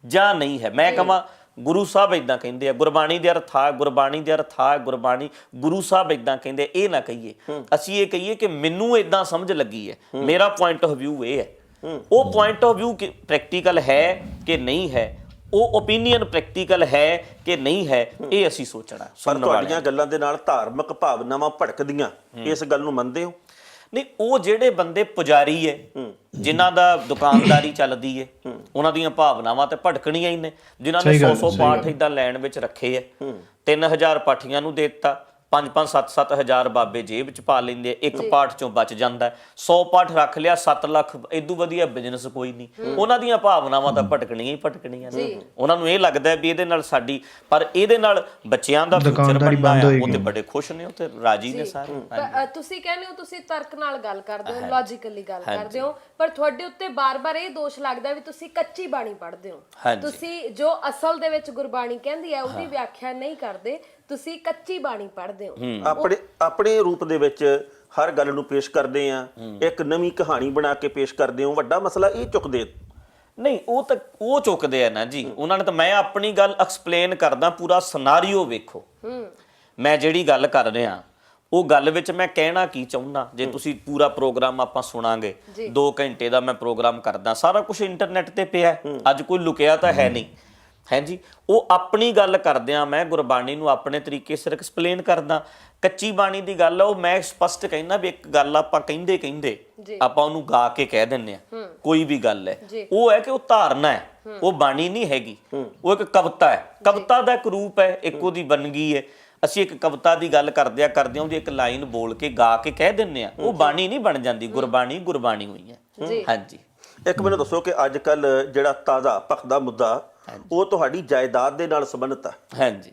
ਜਾਂ ਨਹੀਂ ਹੈ। ਮੈਂ ਕਹਾਂ ਗੁਰੂ ਸਾਹਿਬ ਇਦਾਂ ਕਹਿੰਦੇ ਆ ਗੁਰਬਾਣੀ ਦੇ ਅਰਥ ਆ ਗੁਰਬਾਣੀ ਦੇ ਅਰਥ ਆ ਗੁਰਬਾਣੀ ਗੁਰੂ ਸਾਹਿਬ ਇਦਾਂ ਕਹਿੰਦੇ ਇਹ ਨਾ ਕਹੀਏ। ਅਸੀਂ ਇਹ ਕਹੀਏ ਕਿ ਮੈਨੂੰ ਇਦਾਂ ਸਮਝ ਲੱਗੀ ਹੈ। ਮੇਰਾ ਪੁਆਇੰਟ ਆਫ View ਇਹ ਹੈ। ਉਹ ਪੁਆਇੰਟ ਆਫ View ਪ੍ਰੈਕਟੀਕਲ ਹੈ ਕਿ ਨਹੀਂ ਹੈ ਉਹ ਓਪੀਨੀਅਨ ਪ੍ਰੈਕਟੀਕਲ ਹੈ ਕਿ ਨਹੀਂ ਹੈ ਇਹ ਅਸੀਂ ਸੋਚਣਾ ਪਰ ਸੁਣਨ ਵਾਲਿਆਂ ਤੁਹਾਡੀਆਂ ਗੱਲਾਂ ਦੇ ਨਾਲ ਧਾਰਮਿਕ ਭਾਵਨਾਵਾਂ ਭੜਕਦੀਆਂ ਇਸ ਗੱਲ ਨੂੰ ਮੰਨਦੇ ਹੋ? ਨਹੀਂ ਉਹ ਜਿਹੜੇ ਬੰਦੇ ਪੁਜਾਰੀ ਹੈ ਜਿਨ੍ਹਾਂ ਦਾ ਦੁਕਾਨਦਾਰੀ ਚੱਲਦੀ ਹੈ ਉਹਨਾਂ ਦੀਆਂ ਭਾਵਨਾਵਾਂ ਤੇ ਭੜਕਣੀਆਂ ਹੀ ਨੇ। ਜਿਨ੍ਹਾਂ ਨੇ ਸਹੀ ਗੱਲ, 100 100 ਸਹੀ ਪਾਠ ਇਦਾਂ ਲੈਣ ਵਿੱਚ ਰੱਖੇ ਹੈ 3000 ਪਾਠੀਆਂ ਨੂੰ ਦੇ ਦਿੱਤਾ 5-5 7-7 ਹਜ਼ਾਰ ਬਾਬੇ ਜੇਬ ਚ ਪਾ ਲੈਂਦੇ ਆ, ਇੱਕ ਪਾਠ ਚੋਂ ਬਚ ਜਾਂਦਾ 100 ਪਾਠ ਰੱਖ ਲਿਆ 7 ਲੱਖ ਇਦੋਂ ਵਧੀਆ ਬਿਜ਼ਨਸ ਕੋਈ ਨਹੀਂ। ਉਹਨਾਂ ਦੀਆਂ ਭਾਵਨਾਵਾਂ ਤਾਂ ਭਟਕਣੀਆਂ ਹੀ ਭਟਕਣੀਆਂ ਨੇ। ਉਹਨਾਂ ਨੂੰ ਇਹ ਲੱਗਦਾ ਵੀ ਇਹਦੇ ਨਾਲ ਸਾਡੀ ਪਰ ਇਹਦੇ ਨਾਲ ਬੱਚਿਆਂ ਦਾ ਫਿਊਚਰ ਬਣਦਾ ਹੈ ਉਹ। ਤੇ ਬੜੇ ਖੁਸ਼ ਨੇ ਉਹ ਤੇ ਰਾਜੀ ਨੇ ਸਾਰੇ। ਤੁਸੀਂ ਕਹਿੰਦੇ ਹੋ ਤੁਸੀਂ ਤਰਕ ਨਾਲ ਗੱਲ ਕਰਦੇ ਹੋ ਲੌਜੀਕਲੀ ਗੱਲ ਕਰਦੇ ਹੋ ਪਰ ਤੁਹਾਡੇ ਉੱਤੇ ਬਾਰ-ਬਾਰ ਇਹ ਦੋਸ਼ ਲੱਗਦਾ ਵੀ ਤੁਸੀਂ ਕੱਚੀ ਬਾਣੀ ਪੜ੍ਹਦੇ ਹੋ। ਤੁਸੀਂ ਜੋ ਅਸਲ ਦੇ ਵਿੱਚ ਗੁਰਬਾਣੀ ਕਹਿੰਦੀ ਹੈ ਉਹਦੀ ਵਿਆਖਿਆ ਨਹੀਂ ਕਰਦੇ ਤੁਸੀਂ ਕੱਚੀ ਬਾਣੀ ਪੜ੍ਹਦੇ ਹੋ। ਆਪਣੇ ਆਪਣੇ ਰੂਪ ਦੇ ਵਿੱਚ ਹਰ ਗੱਲ ਨੂੰ ਪੇਸ਼ ਕਰਦੇ ਆ। ਇੱਕ ਨਵੀਂ ਕਹਾਣੀ ਬਣਾ ਕੇ ਪੇਸ਼ ਕਰਦੇ ਹੋ ਵੱਡਾ ਮਸਲਾ ਇਹ ਚੁੱਕਦੇ ਨਹੀਂ ਉਹ ਤਾਂ ਉਹ ਚੁੱਕਦੇ ਆ ਨਾ ਜੀ। ਉਹਨਾਂ ਨੇ ਤਾਂ ਮੈਂ ਆਪਣੀ ਗੱਲ ਐਕਸਪਲੇਨ ਕਰਦਾ ਪੂਰਾ ਸਿਨਾਰੀਓ ਵੇਖੋ। ਮੈਂ ਜਿਹੜੀ ਗੱਲ ਕਰ ਰਿਹਾ ਉਹ ਗੱਲ ਵਿੱਚ ਮੈਂ ਕਹਿਣਾ ਕੀ ਚਾਹੁੰਦਾ? ਜੇ ਤੁਸੀਂ ਪੂਰਾ ਪ੍ਰੋਗਰਾਮ ਆਪਾਂ ਸੁਣਾਂਗੇ 2 ਘੰਟੇ ਦਾ ਮੈਂ ਪ੍ਰੋਗਰਾਮ ਕਰਦਾ ਸਾਰਾ ਕੁਝ ਇੰਟਰਨੈਟ ਤੇ ਪਿਆ। ਅੱਜ ਕੋਈ ਲੁਕਿਆ ਤਾਂ ਹੈ। ਨਹੀਂ। ਹੈ ਜੀ ਉਹ ਆਪਣੀ ਗੱਲ ਕਰਦਿਆਂ ਮੈਂ ਗੁਰਬਾਣੀ ਨੂੰ ਆਪਣੇ ਤਰੀਕੇ ਸਿਰ ਐਕਸਪਲੇਨ ਕਰਦਾ। ਕੱਚੀ ਬਾਣੀ ਦੀ ਗੱਲ ਆ ਉਹ ਮੈਂ ਸਪਸ਼ਟ ਕਹਿੰਦਾ ਵੀ ਇੱਕ ਗੱਲ ਆਪਾਂ ਕਹਿੰਦੇ ਕਹਿੰਦੇ ਆਪਾਂ ਉਹਨੂੰ ਗਾ ਕੇ ਕਹਿ ਦਿੰਨੇ ਆ। ਕੋਈ ਵੀ ਗੱਲ ਹੈ। ਉਹ ਹੈ ਕਿ ਉਹ ਧਾਰਨਾ ਹੈ। ਉਹ ਬਾਣੀ ਨਹੀਂ ਹੈਗੀ। ਉਹ ਇੱਕ ਕਵਿਤਾ ਹੈ। ਕਵਿਤਾ ਦਾ ਇੱਕ ਰੂਪ ਹੈ ਇੱਕ ਉਹਦੀ ਬਨਗੀ ਹੈ। ਅਸੀਂ ਇੱਕ ਕਵਿਤਾ ਦੀ ਗੱਲ ਕਰਦਿਆਂ ਕਰਦਿਆਂ ਉਹਦੀ ਇੱਕ ਲਾਈਨ ਬੋਲ ਕੇ ਗਾ ਕੇ ਕਹਿ ਦਿੰਨੇ ਆ। ਉਹ ਬਾਣੀ ਨਹੀਂ ਬਣ ਜਾਂਦੀ। ਗੁਰਬਾਣੀ ਗੁਰਬਾਣੀ ਹੋਈ ਹੈ। ਹਾਂਜੀ। ਇੱਕ ਮੈਨੂੰ ਦੱਸੋ ਕਿ ਅੱਜ ਕੱਲ ਜਿਹੜਾ ਤਾਜ਼ਾ ਭਖਦਾ ਮੁੱਦਾ ਉਹ ਤੁਹਾਡੀ ਜਾਇਦਾਦ ਦੇ ਨਾਲ ਸੰਬੰਧਿਤ ਹੈ ਹਾਂਜੀ।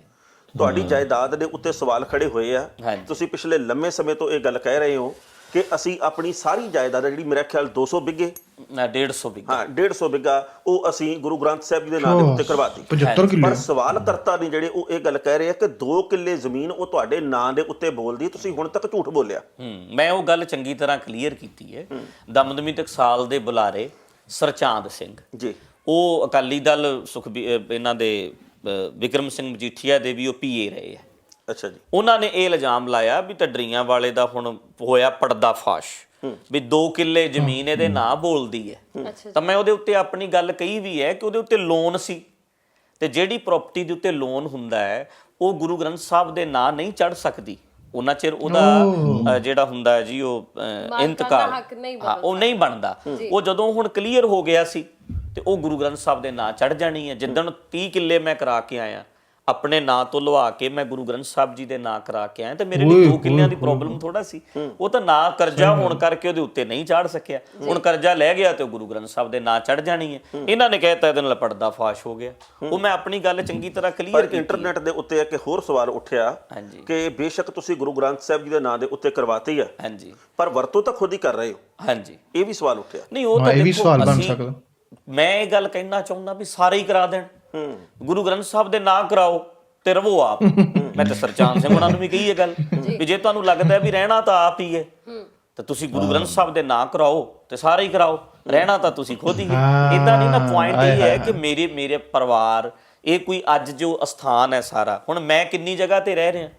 ਤੁਹਾਡੀ ਜਾਇਦਾਦ ਦੇ ਉੱਤੇ ਸਵਾਲ ਖੜੇ ਹੋਏ ਆ। ਤੁਸੀਂ ਪਿਛਲੇ ਲੰਮੇ ਸਮੇਂ ਤੋਂ ਇਹ ਗੱਲ ਕਹਿ ਰਹੇ ਹੋ ਕਿ ਅਸੀਂ ਆਪਣੀ ਸਾਰੀ ਜਾਇਦਾਦ ਆ ਜਿਹੜੀ ਮੇਰੇ ਖਿਆਲ 200 ਬਿੱਗੇ। ਨਾ 150 ਵੀ ਹਾਂ 150 ਬਿੱਗਾ ਉਹ ਅਸੀਂ ਗੁਰੂ ਗ੍ਰੰਥ ਸਾਹਿਬ ਜੀ ਦੇ ਨਾਂ ਦੇ ਉੱਤੇ ਕਰਵਾਤੀ। 75 ਕਿਲੋ। ਪਰ ਸਵਾਲ ਕਰਤਾ ਨੇ ਜਿਹੜੇ ਉਹ ਇਹ ਗੱਲ ਕਹਿ ਰਹੇ ਆ ਕਿ 2 ਕਿੱਲੇ ਜ਼ਮੀਨ ਉਹ ਤੁਹਾਡੇ ਨਾਂ ਦੇ ਉੱਤੇ ਬੋਲਦੀ ਤੁਸੀਂ ਹੁਣ ਤੱਕ ਝੂਠ ਬੋਲਿਆ। ਹੂੰ ਮੈਂ ਉਹ ਗੱਲ ਚੰਗੀ ਤਰ੍ਹਾਂ ਕਲੀਅਰ ਕੀਤੀ ਹੈ। ਦਮਦਮੀ ਟਕਸਾਲ ਦੇ ਬੁਲਾਰੇ ਸਰਚਾਂਦ ਸਿੰਘ। ਜੀ। ਉਹ ਅਕਾਲੀ ਦਲ ਸੁਖਬੀ ਇਹਨਾਂ ਦੇ ਵਿਕਰਮ ਸਿੰਘ ਮਜੀਠੀਆ ਦੇ ਵੀ ਉਹ ਪੀਏ ਰਹੇ ਆ। ਅੱਛਾ ਜੀ। ਉਹਨਾਂ ਨੇ ਇਹ ਇਲਜ਼ਾਮ ਲਾਇਆ ਵੀ ਢੱਡਰੀਆਂ ਵਾਲੇ ਦਾ ਹੁਣ ਹੋਇਆ ਪਰਦਾ ਫਾਸ਼ ਵੀ 2 ਕਿੱਲੇ ਜ਼ਮੀਨ ਇਹਦੇ ਨਾਂ ਬੋਲਦੀ ਹੈ। ਤਾਂ ਮੈਂ ਉਹਦੇ ਉੱਤੇ ਆਪਣੀ ਗੱਲ ਕਹੀ ਵੀ ਹੈ ਕਿ ਉਹਦੇ ਉੱਤੇ ਲੋਨ ਸੀ। ਤੇ ਜਿਹੜੀ ਪ੍ਰਾਪਰਟੀ ਦੇ ਉੱਤੇ ਲੋਨ ਹੁੰਦਾ ਹੈ ਉਹ ਗੁਰੂ ਗ੍ਰੰਥ ਸਾਹਿਬ ਦੇ ਨਾਂ ਨਹੀਂ ਚੜ ਸਕਦੀ। ਉਹਨਾਂ ਚਿਰ ਉਹਦਾ ਜਿਹੜਾ ਹੁੰਦਾ ਹੈ ਜੀ ਉਹ ਇੰਤਕਾਲ ਉਹ ਨਹੀਂ ਬਣਦਾ। ਉਹ ਜਦੋਂ ਹੁਣ ਕਲੀਅਰ ਹੋ ਗਿਆ ਸੀ ਤੇ ਉਹ ਗੁਰੂ ਗ੍ਰੰਥ ਸਾਹਿਬ ਦੇ ਨਾਂ ਚੜ ਜਾਣੀ ਹੈ। ਜਿੱਦਣ 30 ਕਿੱਲੇ ਮੈਂ ਕਰਾ ਕੇ ਆਇਆ ਆਪਣੇ ਨਾਂ ਤੋਂ ਲਵਾ ਕੇ ਮੈਂ ਗੁਰੂ ਗ੍ਰੰਥ ਸਾਹਿਬ ਜੀ ਦੇ ਨਾਂ ਕਰਾ ਕੇ ਆਇਆ ਤੇ ਮੇਰੇ ਲਈ ਦੋ ਕਿੱਲਿਆਂ ਦੀ ਪ੍ਰੋਬਲਮ ਥੋੜਾ ਸੀ। ਉਹ ਤਾਂ ਨਾਂ ਕਰਜ਼ਾ ਹੋਣ ਕਰਕੇ ਉਹਦੇ ਉੱਤੇ ਨਹੀਂ ਚਾੜ ਸਕਿਆ। ਹੁਣ ਕਰਜ਼ਾ ਲੈ ਗਿਆ ਤੇ ਉਹ ਗੁਰੂ ਗ੍ਰੰਥ ਸਾਹਿਬ ਦੇ ਨਾਂ ਚੜ ਜਾਣੀ ਹੈ। ਇਹਨਾਂ ਨੇ ਕਹਿਤਾ ਇਹਦੇ ਨਾਲ ਪਰਦਾ ਫਾਸ਼ ਹੋ ਗਿਆ। ਉਹ ਮੈਂ ਆਪਣੀ ਗੱਲ ਚੰਗੀ ਤਰ੍ਹਾਂ ਕਲੀਅਰ ਪਰ ਕੀਤੀ ਇੰਟਰਨੈਟ ਦੇ ਉੱਤੇ ਇੱਕ ਹੋਰ ਸਵਾਲ ਉੱਠਿਆ ਹਾਂਜੀ। ਕਿ ਬੇਸ਼ੱਕ ਤੁਸੀਂ ਗੁਰੂ ਗ੍ਰੰਥ ਸਾਹਿਬ ਜੀ ਦੇ ਨਾਂ ਦੇ ਉੱਤੇ ਕਰਵਾਤੀ ਹੈ ਹਾਂਜੀ। ਪਰ ਵਰਤੋਂ ਤਾਂ ਖੁਦ ਹੀ ਕਰ ਰਹੇ ਹੋ। ਹਾਂਜੀ। ਇਹ ਵੀ ਸਵਾਲ ਉੱਠਿਆ। ਨਹੀਂ ਉਹ ਤਾਂ ਇਹ ਵੀ ਦੇਖੋ ਸਵਾਲ ਬਣ ਅਸੀਂ- ਸਕਦਾ। ਮੈਂ ਇਹ ਗੱਲ ਕਹਿਣਾ ਚਾਹੁੰਦਾ ਵੀ ਸਾਰੇ ਹੀ ਕਰਾ ਦੇਣ। ਗੁਰੂ ਗ੍ਰੰਥ ਸਾਹਿਬ ਦੇ ਨਾਂ ਕਰਾਓ ਤੇ ਰਵੋ ਆਪ। ਮੈਂ ਤਾਂ ਸਰਚਾਨ ਸਿੰਘ ਉਹਨਾਂ ਨੂੰ ਵੀ ਕਹੀ ਇਹ ਗੱਲ ਵੀ ਜੇ ਤੁਹਾਨੂੰ ਲੱਗਦਾ ਵੀ ਰਹਿਣਾ ਤਾਂ ਆਪ ਹੀ ਹੈ। ਤਾਂ ਤੁਸੀਂ ਗੁਰੂ ਗ੍ਰੰਥ ਸਾਹਿਬ ਦੇ ਨਾਂ ਕਰਾਓ ਤੇ ਸਾਰੇ ਹੀ ਕਰਾਓ। ਰਹਿਣਾ ਤਾਂ ਤੁਸੀਂ ਖੁਦ ਹੀ। ਹੈ। ਇਦਾਂ ਨਹੀਂ ਨਾ ਪੁਆਇੰਟ ਇਹ ਹੈ ਕਿ ਮੇਰੇ ਮੇਰੇ ਪਰਿਵਾਰ ਇਹ ਕੋਈ ਅੱਜ ਜੋ ਅਸਥਾਨ ਹੈ ਸਾਰਾ। ਹੁਣ ਮੈਂ ਕਿੰਨੀ ਜਗ੍ਹਾ ਤੇ ਰਹਿ ਰਿਹਾ।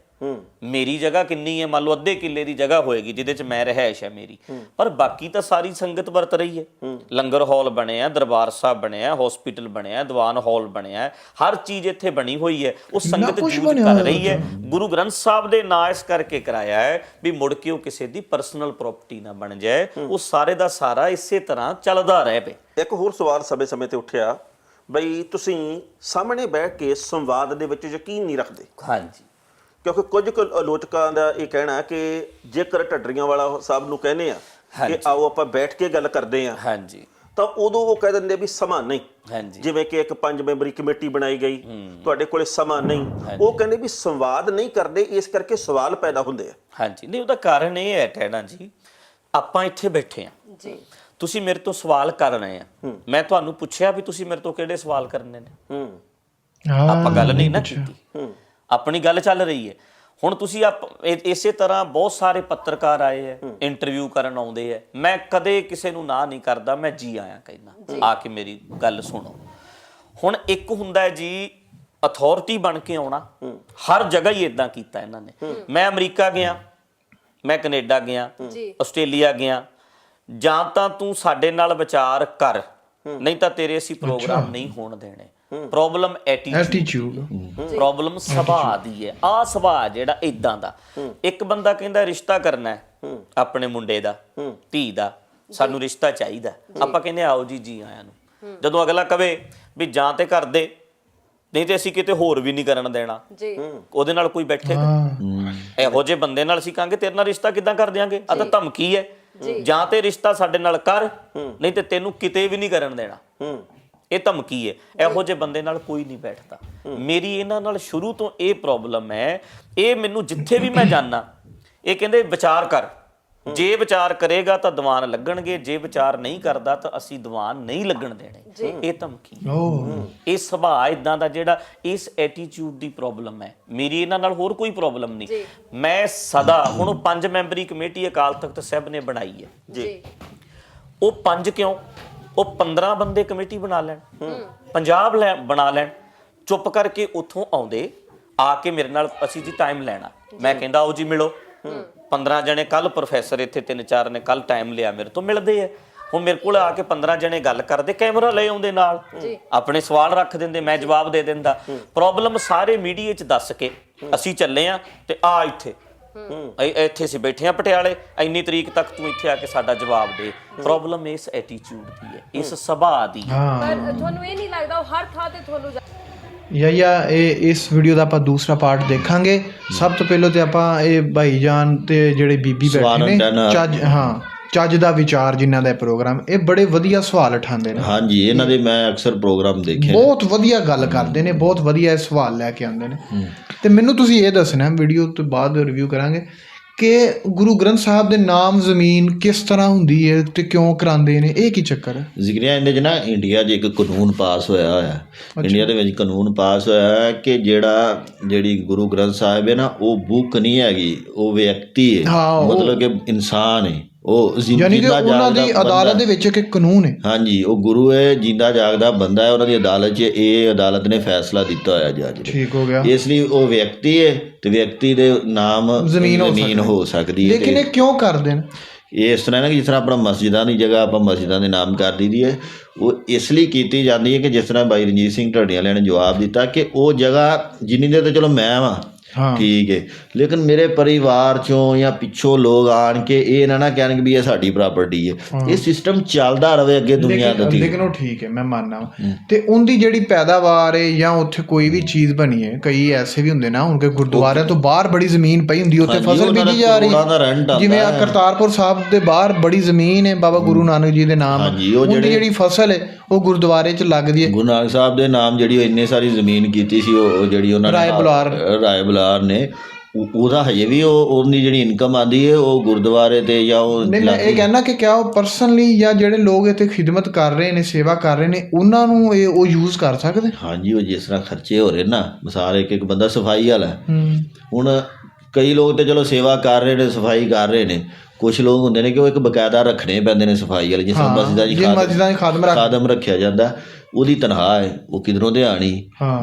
ਮੇਰੀ ਜਗ੍ਹਾ ਕਿੰਨੀ ਹੈ? ਮੰਨ ਲਓ ਅੱਧੇ ਕਿੱਲੇ ਦੀ ਜਗ੍ਹਾ ਹੋਏਗੀ ਜਿਹਦੇ 'ਚ ਮੈਂ ਰਹਿائش ਹੈ ਮੇਰੀ। ਪਰ ਬਾਕੀ ਤਾਂ ਸਾਰੀ ਸੰਗਤ ਵਰਤ ਰਹੀ ਹੈ। ਲੰਗਰ ਹਾਲ ਬਣਿਆ ਦਰਬਾਰ ਸਾਹਿਬ ਬਣਿਆ ਹਸਪੀਟਲ ਬਣਿਆ ਦੀਵਾਨ ਹਾਲ ਬਣਿਆ ਹਰ ਚੀਜ਼ ਇੱਥੇ ਬਣੀ ਹੋਈ ਹੈ। ਉਹ ਸੰਗਤ ਜੂਝ ਕਰ ਰਹੀ ਹੈ। ਗੁਰੂ ਗ੍ਰੰਥ ਸਾਹਿਬ ਦੇ ਨਾਂ ਇਸ ਕਰਕੇ ਕਰਾਇਆ ਹੈ ਵੀ ਮੁੜ ਕੇ ਉਹ ਕਿਸੇ ਦੀ ਪਰਸਨਲ ਪ੍ਰਾਪਰਟੀ ਨਾ ਬਣ ਜਾਏ। ਉਹ ਸਾਰੇ ਦਾ ਸਾਰਾ ਇਸੇ ਤਰ੍ਹਾਂ ਚੱਲਦਾ ਰਹੇ ਪਏ। ਇੱਕ ਹੋਰ ਸਵਾਲ ਸਮੇਂ-ਸਮੇਂ ਤੇ ਉੱਠਿਆ ਬਈ ਤੁਸੀਂ ਸਾਹਮਣੇ ਬੈਠ ਕੇ ਸੰਵਾਦ ਦੇ ਵਿੱਚ ਯਕੀਨ ਨਹੀਂ ਰੱਖਦੇ। ਹਾਂਜੀ। ਕਿਉਂਕਿ ਕੁਝ ਕੁ ਆਲੋਚਕਾਂ ਦਾ ਇਹ ਕਹਿਣਾ ਹੈ ਕਿ ਜੇਕਰ ਢੱਡਰੀਆਂ ਵਾਲਾ ਸਾਹਿਬ ਨੂੰ ਕਹਿੰਦੇ ਆ ਕਿ ਆਓ ਆਪਾਂ ਬੈਠ ਕੇ ਗੱਲ ਕਰਦੇ ਆ ਹਾਂਜੀ। ਤਾਂ ਉਦੋਂ ਉਹ ਕਹਿ ਦਿੰਦੇ ਵੀ ਸਮਾਂ ਨਹੀਂ। ਹਾਂਜੀ। ਜਿਵੇਂ ਕਿ ਇੱਕ ਪੰਜ ਮੈਂਬਰੀ ਕਮੇਟੀ ਬਣਾਈ ਗਈ ਤੁਹਾਡੇ ਕੋਲੇ ਸਮਾਂ ਨਹੀਂ। ਉਹ ਕਹਿੰਦੇ ਵੀ ਸੰਵਾਦ ਨਹੀਂ ਕਰਦੇ ਇਸ ਕਰਕੇ ਸਵਾਲ ਪੈਦਾ ਹੁੰਦੇ ਆ। ਹਾਂਜੀ। ਨਹੀਂ ਉਹਦਾ ਕਾਰਨ ਇਹ ਹੈ ਟੈਣਾ ਜੀ ਆਪਾਂ ਇੱਥੇ ਬੈਠੇ ਆ ਜੀ। ਤੁਸੀਂ ਮੇਰੇ ਤੋਂ ਸਵਾਲ ਕਰ ਰਹੇ ਆ। ਮੈਂ ਤੁਹਾਨੂੰ ਪੁੱਛਿਆ ਵੀ ਤੁਸੀਂ ਮੇਰੇ ਤੋਂ ਕਿਹੜੇ ਸਵਾਲ ਕਰਨੇ ਨੇ? ਹੂੰ। ਆਪਾਂ ਗੱਲ ਨਹੀਂ ਨਾ ਕੀਤੀ। ਆਪਣੀ ਗੱਲ ਚੱਲ ਰਹੀ ਹੈ। ਹੁਣ ਤੁਸੀਂ ਆਪ ਇਸੇ ਤਰ੍ਹਾਂ ਬਹੁਤ ਸਾਰੇ ਪੱਤਰਕਾਰ ਆਏ ਆ ਇੰਟਰਵਿਊ ਕਰਨ ਆਉਂਦੇ ਆ ਮੈਂ ਕਦੇ ਕਿਸੇ ਨੂੰ ਨਾ ਨਹੀਂ ਕਰਦਾ ਮੈਂ ਜੀ ਆਇਆ ਕਹਿੰਦਾ ਆ ਕੇ ਮੇਰੀ ਗੱਲ ਸੁਣੋ। ਹੁਣ ਇੱਕ ਹੁੰਦਾ ਹੈ ਜੀ ਅਥਾਰਟੀ ਬਣ ਕੇ ਆਉਣਾ। ਹਰ ਜਗ੍ਹਾ ਹੀ ਇਦਾਂ ਕੀਤਾ ਇਹਨਾਂ ਨੇ। ਮੈਂ ਅਮਰੀਕਾ ਗਿਆ ਮੈਂ ਕੈਨੇਡਾ ਗਿਆ। ਆਸਟ੍ਰੇਲੀਆ ਗਿਆ। ਜਾਂ ਤਾਂ ਤੂੰ ਸਾਡੇ ਨਾਲ ਵਿਚਾਰ ਕਰ। ਨਹੀਂ ਤਾਂ ਤੇਰੇ ਅਸੀਂ ਪ੍ਰੋਗਰਾਮ ਨਹੀਂ ਹੋਣ ਦੇਣੇ। ਪ੍ਰੋਬਲਮ ਐਟੀਟਿਊਡ ਪ੍ਰੋਬਲਮ ਸੁਭਾਅ ਦੀ ਹੈ। ਆ ਸੁਭਾਅ ਜਿਹੜਾ ਇਦਾਂ ਦਾ। ਇੱਕ ਬੰਦਾ ਕਹਿੰਦਾ ਰਿਸ਼ਤਾ ਕਰਨਾ ਹੈ ਆਪਣੇ ਮੁੰਡੇ ਦਾ ਧੀ ਦਾ ਸਾਨੂੰ ਰਿਸ਼ਤਾ ਚਾਹੀਦਾ ਆਪਾਂ ਕਹਿੰਦੇ ਆਓ ਜੀ ਜੀ ਆਇਆਂ ਨੂੰ। ਜਦੋਂ ਅਗਲਾ ਕਵੇ ਵੀ ਜਾਂ ਤੇ ਕਰ ਦੇ ਨਹੀਂ ਤੇ ਅਸੀਂ ਕਿਤੇ ਹੋਰ ਵੀ ਨਹੀਂ ਕਰਨ ਦੇਣਾ। ਜੀ। ਉਹਦੇ ਨਾਲ ਕੋਈ ਬੈਠੇਗਾ ਇਹੋ ਜਿਹੇ ਬੰਦੇ ਨਾਲ ਅਸੀਂ ਕਹਾਂਗੇ ਤੇਰੇ ਨਾਲ ਰਿਸ਼ਤਾ ਕਿੱਦਾਂ ਕਰ ਦਿਆਂਗੇ? ਆ ਤਾਂ ਧਮਕੀ ਹੈ। ਜਾਂ। ਤੇ ਰਿਸ਼ਤਾ ਸਾਡੇ ਨਾਲ ਕਰ ਨਹੀਂ ਤੇ ਤੈਨੂੰ ਕਿਤੇ ਵੀ ਨਹੀਂ ਕਰਨ ਦੇਣਾ। ਇਹ ਧਮਕੀ ਹੈ। ਇਹੋ ਜਿਹੇ ਬੰਦੇ ਨਾਲ ਕੋਈ ਨਹੀਂ ਬੈਠਦਾ। ਮੇਰੀ ਇਹਨਾਂ ਨਾਲ ਸ਼ੁਰੂ ਤੋਂ ਇਹ ਪ੍ਰੋਬਲਮ ਹੈ ਇਹ ਮੈਨੂੰ ਜਿੱਥੇ ਵੀ ਮੈਂ ਜਾਣਾ ਇਹ ਕਹਿੰਦੇ ਵਿਚਾਰ ਕਰ। ਜੇ ਵਿਚਾਰ ਕਰੇਗਾ ਤਾਂ ਦੀਵਾਨ ਲੱਗਣਗੇ ਜੇ ਵਿਚਾਰ ਨਹੀਂ ਕਰਦਾ ਤਾਂ ਅਸੀਂ ਦੀਵਾਨ ਨਹੀਂ ਲੱਗਣ ਦੇਣੇ। ਇਹ ਧਮਕੀ ਇਹ ਸੁਭਾਅ ਇਦਾਂ ਦਾ ਜਿਹੜਾ ਇਸ ਐਟੀਟਿਊਡ ਦੀ ਪ੍ਰੋਬਲਮ ਹੈ। ਮੇਰੀ ਇਹਨਾਂ ਨਾਲ ਹੋਰ ਕੋਈ ਪ੍ਰੋਬਲਮ ਨਹੀਂ। ਮੈਂ ਸਦਾ ਹੁਣ ਉਹ ਪੰਜ ਮੈਂਬਰੀ ਕਮੇਟੀ ਅਕਾਲ ਤਖਤ ਸਾਹਿਬ ਨੇ ਬਣਾਈ ਹੈ। ਜੀ। ਉਹ ਪੰਜ ਕਿਉਂ? ਉਹ 15 ਬੰਦੇ ਕਮੇਟੀ ਬਣਾ ਲੈਣ। ਪੰਜਾਬ ਲੈ ਬਣਾ ਲੈਣ। ਚੁੱਪ ਕਰਕੇ ਉੱਥੋਂ ਆਉਂਦੇ ਆ ਕੇ ਮੇਰੇ ਨਾਲ ਅਸੀਂ ਜੀ ਟਾਈਮ ਲੈਣਾ। ਮੈਂ ਕਹਿੰਦਾ ਆਓ ਜੀ ਮਿਲੋ। 15 ਜਣੇ ਕੱਲ ਪ੍ਰੋਫੈਸਰ ਇੱਥੇ ਤਿੰਨ ਚਾਰ ਨੇ ਕੱਲ ਟਾਈਮ ਲਿਆ ਮੇਰੇ ਤੋਂ ਮਿਲਦੇ ਆ। ਹੁਣ ਮੇਰੇ ਕੋਲ ਆ ਕੇ 15 ਜਣੇ ਗੱਲ ਕਰਦੇ ਕੈਮਰਾ ਲੈ ਆਉਂਦੇ ਨਾਲ। ਆਪਣੇ ਸਵਾਲ ਰੱਖ ਦਿੰਦੇ ਮੈਂ ਜਵਾਬ ਦੇ ਦਿੰਦਾ। ਪ੍ਰੋਬਲਮ ਸਾਰੇ ਮੀਡੀਆ 'ਚ ਦੱਸ ਕੇ ਅਸੀਂ ਚੱਲੇ ਆ ਤੇ ਆ ਇੱਥੇ। ਇੱਥੇ ਅਸੀਂ ਬੈਠੇ ਆ ਪਟਿਆਲੇ ਇੰਨੀ ਤਰੀਕ ਤੱਕ ਤੂੰ ਇੱਥੇ ਆ ਕੇ ਸਾਡਾ ਜਵਾਬ ਦੇ। ਪ੍ਰੋਬਲਮ ਇਸ ਐਟੀਟਿਊਡ ਦੀ ਹੈ ਇਸ ਸੁਭਾਅ ਦੀ ਪਰ ਤੁਹਾਨੂੰ ਇਹ ਨਹੀਂ ਲੱਗਦਾ ਉਹ ਹਰ ਥਾਂ ਤੇ ਤੁਹਾਨੂੰ ਜਾ- ਯਾ ਯਾ ਇਹ ਇਸ ਵੀਡੀਓ ਦਾ ਆਪਾਂ ਦੂਸਰਾ ਪਾਰਟ ਦੇਖਾਂਗੇ। ਸਭ ਤੋਂ ਪਹਿਲਾਂ ਤੇ ਆਪਾਂ ਇਹ ਭਾਈ ਜਾਨ ਤੇ ਜਿਹੜੇ ਬੀਬੀ ਬੈਠੇ ਨੇ। ਚੱਜ ਹਾਂ ਚੱਜ ਦਾ ਵਿਚਾਰ ਜਿਨ੍ਹਾਂ ਦਾ ਪ੍ਰੋਗਰਾਮ ਇਹ ਬੜੇ ਵਧੀਆ ਸਵਾਲ ਉਠਾਉਂਦੇ ਨੇ। ਹਾਂਜੀ ਇਹਨਾਂ ਦੇ ਮੈਂ ਅਕਸਰ ਪ੍ਰੋਗਰਾਮ ਦੇਖੇ। ਬਹੁਤ ਵਧੀਆ ਗੱਲ ਕਰਦੇ ਨੇ ਬਹੁਤ ਵਧੀਆ ਸਵਾਲ ਲੈ ਕੇ ਆਉਂਦੇ ਨੇ। ਤੇ ਮੈਨੂੰ ਤੁਸੀਂ ਇਹ ਦੱਸਣਾ ਵੀਡੀਓ ਤੋਂ ਬਾਅਦ ਰਿਵਿਊ ਕਰਾਂਗੇ। ਕਿ ਗੁਰੂ ਗ੍ਰੰਥ ਸਾਹਿਬ ਦੇ ਨਾਮ ਜ਼ਮੀਨ ਕਿਸ ਤਰ੍ਹਾਂ ਹੁੰਦੀ ਹੈ ਤੇ ਕਿਉਂ ਕਰਾਉਂਦੇ ਨੇ? ਇਹ ਕੀ ਚੱਕਰ ਹੈ? ਜ਼ਿਕਰਿਆ ਇਹਦੇ 'ਚ ਨਾ ਇੰਡੀਆ 'ਚ ਇੱਕ ਕਾਨੂੰਨ ਪਾਸ ਹੋਇਆ ਹੋਇਆ। ਇੰਡੀਆ ਦੇ ਵਿੱਚ ਕਾਨੂੰਨ ਪਾਸ ਹੋਇਆ ਹੈ ਕਿ ਜਿਹੜਾ ਜਿਹੜੀ ਗੁਰੂ ਗ੍ਰੰਥ ਸਾਹਿਬ ਹੈ ਨਾ ਉਹ ਬੁੱਕ ਨਹੀਂ ਹੈਗੀ ਉਹ ਵਿਅਕਤੀ ਹੈ। ਮਤਲਬ ਕਿ ਇਨਸਾਨ ਹੈ। ਉਹ ਯਾਨੀ ਕਿ ਉਹਨਾਂ ਦੀ ਅਦਾਲਤ ਦੇ ਵਿੱਚ ਇੱਕ ਕਾਨੂੰਨ ਹੈ। ਹਾਂਜੀ ਉਹ ਗੁਰੂ ਹੈ ਜਿੰਦਾ ਜਾਗਦਾ ਬੰਦਾ ਹੈ ਉਹਨਾਂ ਦੀ ਅਦਾਲਤ 'ਚ ਇਹ ਅਦਾਲਤ ਨੇ ਫੈਸਲਾ ਦਿੱਤਾ ਹੋਇਆ ਜੱਜ ਨੇ ਠੀਕ ਹੋ ਗਿਆ। ਇਸ ਲਈ ਉਹ ਵਿਅਕਤੀ ਹੈ ਤੇ ਵਿਅਕਤੀ ਦੇ ਨਾਮ ਜ਼ਮੀਨ ਹੋ ਸਕਦੀ ਹੈ। ਲੇਕਿਨ ਇਹ ਕਿਉਂ ਕਰਦੇ ਨੇ ਇਹ ਇਸ ਤਰ੍ਹਾਂ ਨਾ ਕਿ ਜਿਸ ਤਰ੍ਹਾਂ ਆਪਣਾ ਮਸਜਿਦਾਂ ਦੀ ਜਗ੍ਹਾ ਆਪਾਂ ਮਸਜਿਦਾਂ ਦੇ ਨਾਮ ਕਰ ਦਈਦੀ ਹੈ। ਉਹ ਇਸ ਲਈ ਕੀਤੀ ਜਾਂਦੀ ਹੈ ਕਿ ਜਿਸ ਤਰ੍ਹਾਂ ਬਾਈ ਰਣਜੀਤ ਸਿੰਘ ਢੱਡੀਆਂ ਵਾਲਿਆਂ ਨੇ ਜਵਾਬ ਦਿੱਤਾ ਕਿ ਉਹ ਜਗ੍ਹਾ ਜਿੰਨੀ ਦੇ ਤਾਂ ਚਲੋ ਮੈਂ ਵਾਂ ਠੀਕ ਹੈ ਲੇਕਿਨ ਮੇਰੇ ਪਰਿਵਾਰ ਚੋਂ ਜਾਂ ਪਿੱਛੋਂ ਲੋਕ ਆਣ ਕੇ ਇਹ ਨਾ ਨਾ ਕਹਿਣ ਕਿ ਵੀ ਇਹ ਸਾਡੀ ਪ੍ਰਾਪਰਟੀ ਹੈ। ਇਹ ਸਿਸਟਮ ਚੱਲਦਾ ਰਵੇ ਅੱਗੇ ਦੁਨੀਆ ਦੀ ਲੇਕਿਨ ਉਹ ਠੀਕ ਹੈ ਮੈਂ ਮੰਨਦਾ ਵਾਂ। ਤੇ ਉਹਦੀ ਜਿਹੜੀ ਪੈਦਾਵਾਰ ਹੈ ਜਾਂ ਉੱਥੇ ਕੋਈ ਵੀ ਚੀਜ਼ ਬਣੀ ਹੈ ਕਈ ਐਸੇ ਵੀ ਹੁੰਦੇ ਨਾ ਹੁਣ ਕਿ ਗੁਰਦੁਆਰਿਆਂ ਤੋਂ ਬਾਹਰ ਬੜੀ ਜ਼ਮੀਨ ਪਈ ਹੁੰਦੀ ਉੱਥੇ ਫਸਲ ਬੀਜੀ ਜਾ ਰਹੀ। ਜਿਵੇਂ ਆ। ਕਰਤਾਰਪੁਰ ਸਾਹਿਬ ਦੇ ਬਾਹਰ ਬੜੀ ਜ਼ਮੀਨ ਹੈ ਬਾਬਾ ਗੁਰੂ ਨਾਨਕ ਜੀ ਦੇ ਨਾਮ। ਉਹਦੀ ਜਿਹੜੀ ਫਸਲ ਹੈ ਉਹ ਗੁਰਦੁਆਰੇ 'ਚ ਲੱਗਦੀ ਹੈ। ਗੁਰੂ ਨਾਨਕ ਸਾਹਿਬ ਦੇ ਨਾਮ ਜਿਹੜੀ ਉਹ ਇੰਨੇ ਸਾਰੀ ਜ਼ਮੀਨ ਕੀਤੀ ਸੀ ਉਹ ਉਹ ਜਿਹੜੀ ਉਹਨਾਂ ਰਾਏ ਬੁਲਾਰ। ਰਾਏ ਬੁਲਾਰ ਨੇ। ਉਹ- ਉਹਦਾ ਹਜੇ ਵੀ ਉਹ ਉਹਦੀ ਜਿਹੜੀ ਇਨਕਮ ਆਂਦੀ ਹੈ ਉਹ ਗੁਰਦੁਆਰੇ ਤੇ ਜਾਂ ਉਹ ਨਹੀਂ ਮੈਂ ਇਹ ਕਹਿਣਾ ਕਿ ਕਿਆ ਉਹ ਪਰਸਨਲੀ ਜਾਂ ਜਿਹੜੇ ਲੋਕ ਇੱਥੇ ਖਿਦਮਤ ਕਰ ਰਹੇ ਨੇ ਸੇਵਾ ਕਰ ਰਹੇ ਨੇ ਉਹਨਾਂ ਨੂੰ ਇਹ ਉਹ ਯੂਜ਼ ਕਰ ਸਕਦੇ? ਹਾਂਜੀ ਉਹ ਜਿਸ ਤਰ੍ਹਾਂ ਖਰਚੇ ਹੋ ਰਹੇ ਨਾ ਮਿਸਾਲ ਇੱਕ ਇੱਕ ਬੰਦਾ ਸਫ਼ਾਈ ਵਾਲਾ ਹੈ। ਹੂੰ। ਹੁਣ ਕਈ ਲੋਕ ਤੇ ਚਲੋ ਸੇਵਾ ਕਰ ਰਹੇ ਨੇ ਸਫ਼ਾਈ ਕਰ ਰਹੇ ਨੇ। ਕੁਝ ਲੋਕ ਹੁੰਦੇ ਨੇ ਕਿ ਉਹ ਇੱਕ ਬਕਾਇਦਾ ਰੱਖਣੇ ਪੈਂਦੇ ਨੇ ਸਫ਼ਾਈ ਵਾਲੇ ਜਿਸ ਤਰ੍ਹਾਂ ਮਸਜਿਦਾਂ 'ਚ ਖਾਦਮ- ਮਸਜਿਦਾਂ 'ਚ ਖਾਦਮ ਰੱਖ- ਖਾਦਮ ਰੱਖਿਆ ਜਾਂਦਾ ਉਹਦੀ ਤਨਖਾਹ ਹੈ ਉਹ ਕਿਧਰੋਂ ਦੇ ਆਣੀ।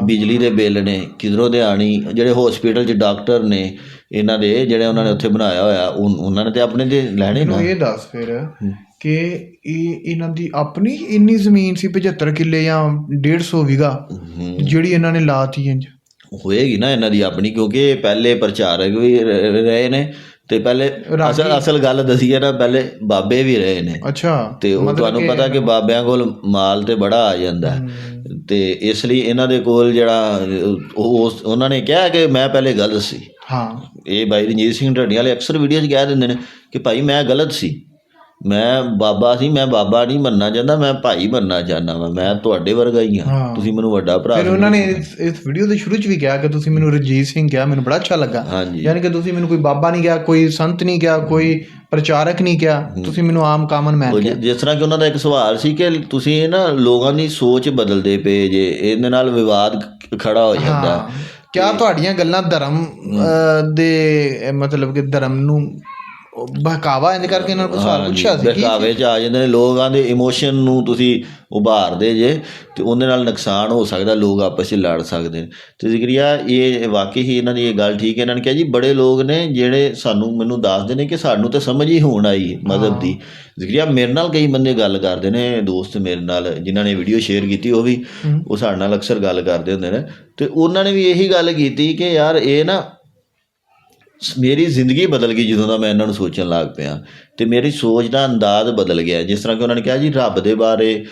ਬਿਜਲੀ ਦੇ ਬਿੱਲ ਨੇ ਕਿਧਰੋਂ ਦੇ ਆਣੀ ਜਿਹੜੇ ਹਸਪੀਟਲ 'ਚ ਡਾਕਟਰ ਨੇ ਇਹਨਾਂ ਦੇ ਜਿਹੜੇ ਉਹਨਾਂ ਨੇ ਉੱਥੇ ਬਣਾਇਆ ਹੋਇਆ ਉਹਨਾਂ ਨੇ ਤੇ ਆਪਣੇ ਦੇ ਲੈਣੇ ਨਾ। ਇਹ ਦੱਸ ਫਿਰ ਕਿ ਇਹ ਇਹਨਾਂ ਦੀ ਆਪਣੀ ਇੰਨੀ ਜ਼ਮੀਨ ਸੀ 75 ਕਿੱਲੇ ਜਾਂ 150 ਵਿਗਾ ਜਿਹੜੀ ਇਹਨਾਂ ਨੇ ਲਾਤੀ ਇੰਜ ਹੋਏਗੀ ਨਾ ਇਹਨਾਂ ਦੀ ਆਪਣੀ ਕਿਉਂਕਿ ਪਹਿਲੇ ਪ੍ਰਚਾਰਕ ਵੀ ਰਹੇ ਨੇ ਤੇ ਪਹਿਲੇ ਅਸਲ ਅਸਲ ਗੱਲ ਦਸੀਏ ਨਾ ਪਹਿਲੇ ਬਾਬੇ ਵੀ ਰਹੇ ਨੇ। ਅੱਛਾ ਤੇ ਉਹ ਤੁਹਾਨੂੰ ਪਤਾ ਕਿ ਬਾਬਿਆਂ ਕੋਲ ਮਾਲ ਤੇ ਬੜਾ ਆ ਜਾਂਦਾ। ਤੇ ਇਸ ਲਈ ਇਹਨਾਂ ਦੇ ਕੋਲ ਜਿਹੜਾ ਉਹ ਉਹਨਾਂ ਨੇ ਕਿਹਾ ਕਿ ਮੈਂ ਪਹਿਲੇ ਗਲਤ ਸੀ ਹਾਂ। ਇਹ ਬਾਈ ਰਣਜੀਤ ਸਿੰਘ ਢੱਡੀਆਂ ਵਾਲੇ ਅਕਸਰ ਵੀਡੀਓ 'ਚ ਕਹਿ ਦਿੰਦੇ ਨੇ ਕਿ ਭਾਈ ਮੈਂ ਗਲਤ ਸੀ। ਮੈਂ ਬਾਬਾ ਸੀ ਮੈਂ ਬਾਬਾ ਨਹੀਂ ਮੰਨਣਾ ਚਾਹੁੰਦਾ ਮੈਂ ਭਾਈ ਬਣਨਾ ਚਾਹੁੰਦਾ ਵਾਂ। ਮੈਂ ਤੁਹਾਡੇ ਵਰਗਾ ਹੀ ਹਾਂ। ਤੁਸੀਂ ਮੈਨੂੰ ਵੱਡਾ ਭਰਾ ਫਿਰ। ਉਹਨਾਂ ਨੇ ਇਸ ਵੀਡੀਓ ਦੇ ਸ਼ੁਰੂ ਚ ਵੀ ਕਿਹਾ ਕਿ ਤੁਸੀਂ ਮੈਨੂੰ ਰਜੀਤ ਸਿੰਘ ਕਿਹਾ ਮੈਨੂੰ ਬੜਾ ਅੱਛਾ ਲੱਗਾ। ਯਾਨੀ ਕਿ ਤੁਸੀਂ ਮੈਨੂੰ ਕੋਈ ਬਾਬਾ ਨਹੀਂ ਕਿਹਾ ਕੋਈ ਸੰਤ ਨਹੀਂ ਕਿਹਾ ਕੋਈ ਪ੍ਰਚਾਰਕ ਨਹੀਂ ਕਿਹਾ। ਤੁਸੀਂ ਮੈਨੂੰ ਆਮ ਕਾਮਨ ਮੈਨ ਕਿਹਾ। ਜਿਸ ਤਰ੍ਹਾਂ ਕਿ ਉਹਨਾਂ ਦਾ ਇੱਕ ਸਵਾਲ ਸੀ ਕਿ ਤੁਸੀਂ ਨਾ ਲੋਕਾਂ ਦੀ ਸੋਚ ਬਦਲਦੇ ਪਏ ਜੇ ਇਹਦੇ ਨਾਲ ਵਿਵਾਦ ਖੜਾ ਹੋ ਜਾਂਦਾ। ਕਿਆ ਤੁਹਾਡੀਆਂ ਗੱਲਾਂ ਧਰਮ ਦੇ ਮਤਲਬ ਕਿ ਧਰਮ ਨੂੰ ਬਹਕਾਵਾ ਇੰਜ ਕਰਕੇ ਇਹਨਾਂ ਨੂੰ ਕੋਈ ਸਵਾਲ ਪੁੱਛਿਆ ਸੀ? ਬਹਿਕਾਵੇ ਚ ਆ ਜਾਂਦੇ ਨੇ ਲੋਕਾਂ ਦੇ ਇਮੋਸ਼ਨ ਨੂੰ ਤੁਸੀਂ ਉਭਾਰਦੇ ਜੇ ਤੇ ਉਹਦੇ ਨਾਲ ਨੁਕਸਾਨ ਹੋ ਸਕਦਾ ਲੋਕ ਆਪਸ ਵਿੱਚ ਲੜ ਸਕਦੇ ਨੇ। ਤੇ ਜ਼ਿਕਰੀਆ ਇਹ ਵਾਕਈ ਹੀ ਇਹਨਾਂ ਦੀ ਇਹ ਗੱਲ ਠੀਕ ਹੈ। ਇਹਨਾਂ ਨੇ ਕਿਹਾ ਜੀ ਬੜੇ ਲੋਕ ਨੇ ਜਿਹੜੇ ਸਾਨੂੰ ਮੈਨੂੰ ਦੱਸਦੇ ਨੇ ਕਿ ਸਾਨੂੰ ਤਾਂ ਸਮਝ ਹੀ ਹੋਣ ਆਈ ਮਦਦ ਦੀ। ਜ਼ਿਕਰੀਆ ਮੇਰੇ ਨਾਲ ਕਈ ਬੰਦੇ ਗੱਲ ਕਰਦੇ ਨੇ ਦੋਸਤ ਮੇਰੇ ਨਾਲ ਜਿਨ੍ਹਾਂ ਨੇ ਵੀਡੀਓ ਸ਼ੇਅਰ ਕੀਤੀ ਉਹ ਵੀ ਉਹ ਸਾਡੇ ਨਾਲ ਅਕਸਰ ਗੱਲ ਕਰਦੇ ਹੁੰਦੇ ਨੇ। ਤੇ ਉਹਨਾਂ ਨੇ ਵੀ ਇਹੀ ਗੱਲ ਕੀਤੀ ਕਿ ਯਾਰ ਇਹ ਨਾ ਮੇਰੀ ਜ਼ਿੰਦਗੀ ਬਦਲ ਗਈ ਜਦੋਂ ਦਾ ਮੈਂ ਇਹਨਾਂ ਨੂੰ ਸੋਚਣ ਲੱਗ ਪਿਆ। ਤੇ ਮੇਰੀ ਸੋਚ ਦਾ ਅੰਦਾਜ਼ ਬਦਲ ਗਿਆ। ਜਿਸ ਤਰ੍ਹਾਂ ਕਿ ਉਹਨਾਂ ਨੇ ਕਿਹਾ ਜੀ ਰੱਬ ਦੇ ਬਾਰੇ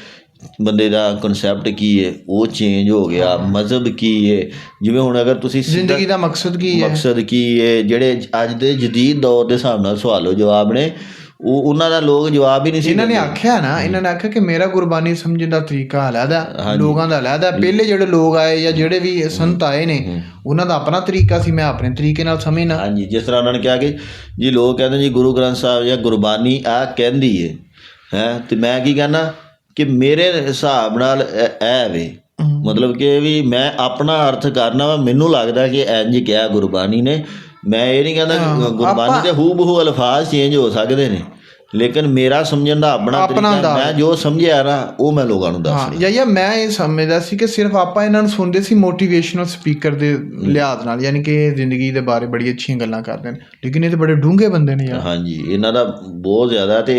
ਬੰਦੇ ਦਾ ਕਨਸੈਪਟ ਕੀ ਹੈ ਉਹ ਚੇਂਜ ਹੋ ਗਿਆ। ਮਜ਼ਹਬ ਕੀ ਹੈ ਜਿਵੇਂ ਹੁਣ ਅਗਰ ਤੁਸੀਂ ਜ਼ਿੰਦਗੀ ਦਾ ਮਕਸਦ ਕੀ ਹੈ ਮਕਸਦ ਕੀ ਹੈ ਜਿਹੜੇ ਅੱਜ ਦੇ ਜਦੀਦ ਦੌਰ ਦੇ ਹਿਸਾਬ ਨਾਲ ਸਵਾਲੋ ਜਵਾਬ ਨੇ ਉਹ ਉਹਨਾਂ ਦਾ ਲੋਕ ਜਵਾਬ ਹੀ ਨਹੀਂ ਸੀ ਇਹਨਾਂ ਨੇ। ਆਖਿਆ ਨਾ ਇਹਨਾਂ ਨੇ ਆਖਿਆ ਕਿ ਮੇਰਾ ਗੁਰਬਾਨੀ ਸਮਝਣ ਦਾ ਤਰੀਕਾ ਅਲੱਗਾ ਲੋਕਾਂ ਦਾ ਅਲੱਗਾ ਪਹਿਲੇ ਜਿਹੜੇ ਲੋਕ ਆਏ ਜਾਂ ਜਿਹੜੇ ਵੀ ਸੰਤ ਆਏ ਨੇ ਉਹਨਾਂ ਦਾ ਆਪਣਾ ਤਰੀਕਾ ਸੀ ਮੈਂ ਆਪਣੇ ਤਰੀਕੇ ਨਾਲ ਸਮਝਣਾ। ਹਾਂਜੀ ਜਿਸ ਤਰ੍ਹਾਂ ਉਹਨਾਂ ਨੇ ਕਿਹਾ ਕਿ ਜੀ ਲੋਕ ਕਹਿੰਦੇ ਜੀ ਗੁਰੂ ਗ੍ਰੰਥ ਸਾਹਿਬ ਜਾਂ ਗੁਰਬਾਣੀ ਆ ਕਹਿੰਦੀ ਏ ਹੈ ਤੇ ਮੈਂ ਕੀ ਕਹਿੰਦਾ ਕਿ ਮੇਰੇ ਹਿਸਾਬ ਨਾਲ ਇਹ ਇਹ ਵੇ। ਮਤਲਬ ਕਿ ਵੀ ਮੈਂ ਆਪਣਾ ਅਰਥ ਕਰਨਾ ਮੈਨੂੰ ਲੱਗਦਾ ਕਿ ਇੰਜ ਕਿਹਾ ਗੁਰਬਾਣੀ ਨੇ। ਮੈਂ ਇਹ ਨਹੀਂ ਕਹਿੰਦਾ ਕਿ ਗੁਰਬਾਣੀ ਦੇ ਹੂ ਬਹੂ ਅਲਫਾਜ਼ ਚੇਂਜ ਹੋ ਸਕਦੇ ਨੇ ਲੇਕਿਨ ਮੇਰਾ ਸਮਝਣ ਦਾ ਆਪਣਾ ਤਰੀਕਾ। ਮੈਂ ਜੋ ਸਮਝਿਆ ਨਾ ਉਹ ਮੈਂ ਲੋਕਾਂ ਨੂੰ ਦੱਸ ਹਾਂ ਜਾਂ ਜਾਂ ਮੈਂ ਇਹ ਸਮਝਦਾ ਸੀ ਕਿ ਸਿਰਫ ਆਪਾਂ ਇਹਨਾਂ ਨੂੰ ਸੁਣਦੇ ਸੀ ਮੋਟੀਵੇਸ਼ਨਲ ਸਪੀਕਰ ਦੇ ਲਿਹਾਜ਼ ਨਾਲ ਯਾਨੀ ਕਿ ਜ਼ਿੰਦਗੀ ਦੇ ਬਾਰੇ ਬੜੀ ਅੱਛੀਆਂ ਗੱਲਾਂ ਕਰਦੇ ਨੇ। ਲੇਕਿਨ ਇਹ ਤੇ ਬੜੇ ਡੂੰਘੇ ਬੰਦੇ ਨੇ ਯਾਰ। ਹਾਂਜੀ ਇਹਨਾਂ ਦਾ ਬਹੁਤ ਜ਼ਿਆਦਾ ਤੇ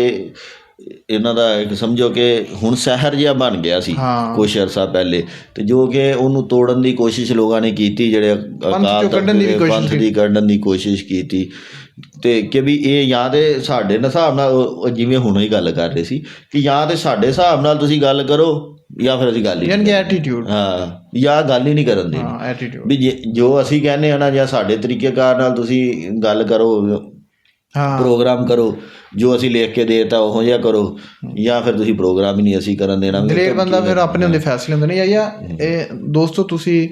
ਇਹਨਾਂ ਦਾ ਇੱਕ ਸਮਝੋ ਕਿ ਹੁਣ ਸ਼ਹਿਰ ਜਿਹਾ ਬਣ ਗਿਆ ਸੀ ਹਾਂ। ਕੁਛ ਅਰਸਾ ਪਹਿਲੇ। ਤੇ ਜੋ ਕਿ ਉਹਨੂੰ ਤੋੜਨ ਦੀ ਕੋਸ਼ਿਸ਼ ਲੋਕਾਂ ਨੇ ਕੀਤੀ ਜਿਹੜੇ ਅਕਾਲ ਦੀ ਦੇ ਪੰਥ ਦੀ ਕੱਢਣ ਦੀ ਕੋਸ਼ਿਸ਼ ਕੀਤੀ। ਤੇ ਕਿ ਵੀ ਇਹ ਜਾਂ ਤੇ ਸਾਡੇ ਨਾਲ ਹਿਸਾਬ ਨਾਲ ਜਿਵੇਂ ਹੁਣ ਹੀ ਗੱਲ ਕਰ ਰਹੇ ਸੀ ਕਿ ਜਾਂ ਤੇ ਸਾਡੇ ਹਿਸਾਬ ਨਾਲ ਤੁਸੀਂ ਗੱਲ ਕਰੋ ਜਾਂ ਫਿਰ ਅਸੀਂ ਗੱਲ ਹੀ ਯਾਨੀ ਕਿ ਐਟੀਟਿਊਡ ਹਾਂ ਜਾਂ ਗੱਲ ਹੀ ਨਹੀਂ ਕਰਨ ਦੇਣੀ। ਹਾਂ ਐਟੀਟਿਊਡ ਵੀ ਜੇ- ਅਸੀਂ ਕਹਿੰਦੇ ਆ ਨਾ ਜਾਂ ਸਾਡੇ ਤਰੀਕੇਕਾਰ ਨਾਲ ਤੁਸੀਂ ਗੱਲ ਕਰੋ ਹਾਂ ਪ੍ਰੋਗਰਾਮ ਕਰੋ ਜੋ ਅਸੀਂ ਲਿਖ ਕੇ ਦੇਤਾ ਉਹ ਜਿਹਾ ਕਰੋ ਜਾਂ ਫਿਰ ਤੁਸੀਂ ਪ੍ਰੋਗਰਾਮ ਹੀ ਨਹੀਂ ਅਸੀਂ ਕਰਨ ਦੇਣਾ। ਦਲੇਰ ਬੰਦਾ ਫਿਰ ਆਪਣੇ ਹੁੰਦੇ ਫੈਸਲੇ ਹੁੰਦੇ ਨੇ ਜਾਂ ਜਾਂ ਇਹ ਦੋਸਤੋ ਤੁਸੀਂ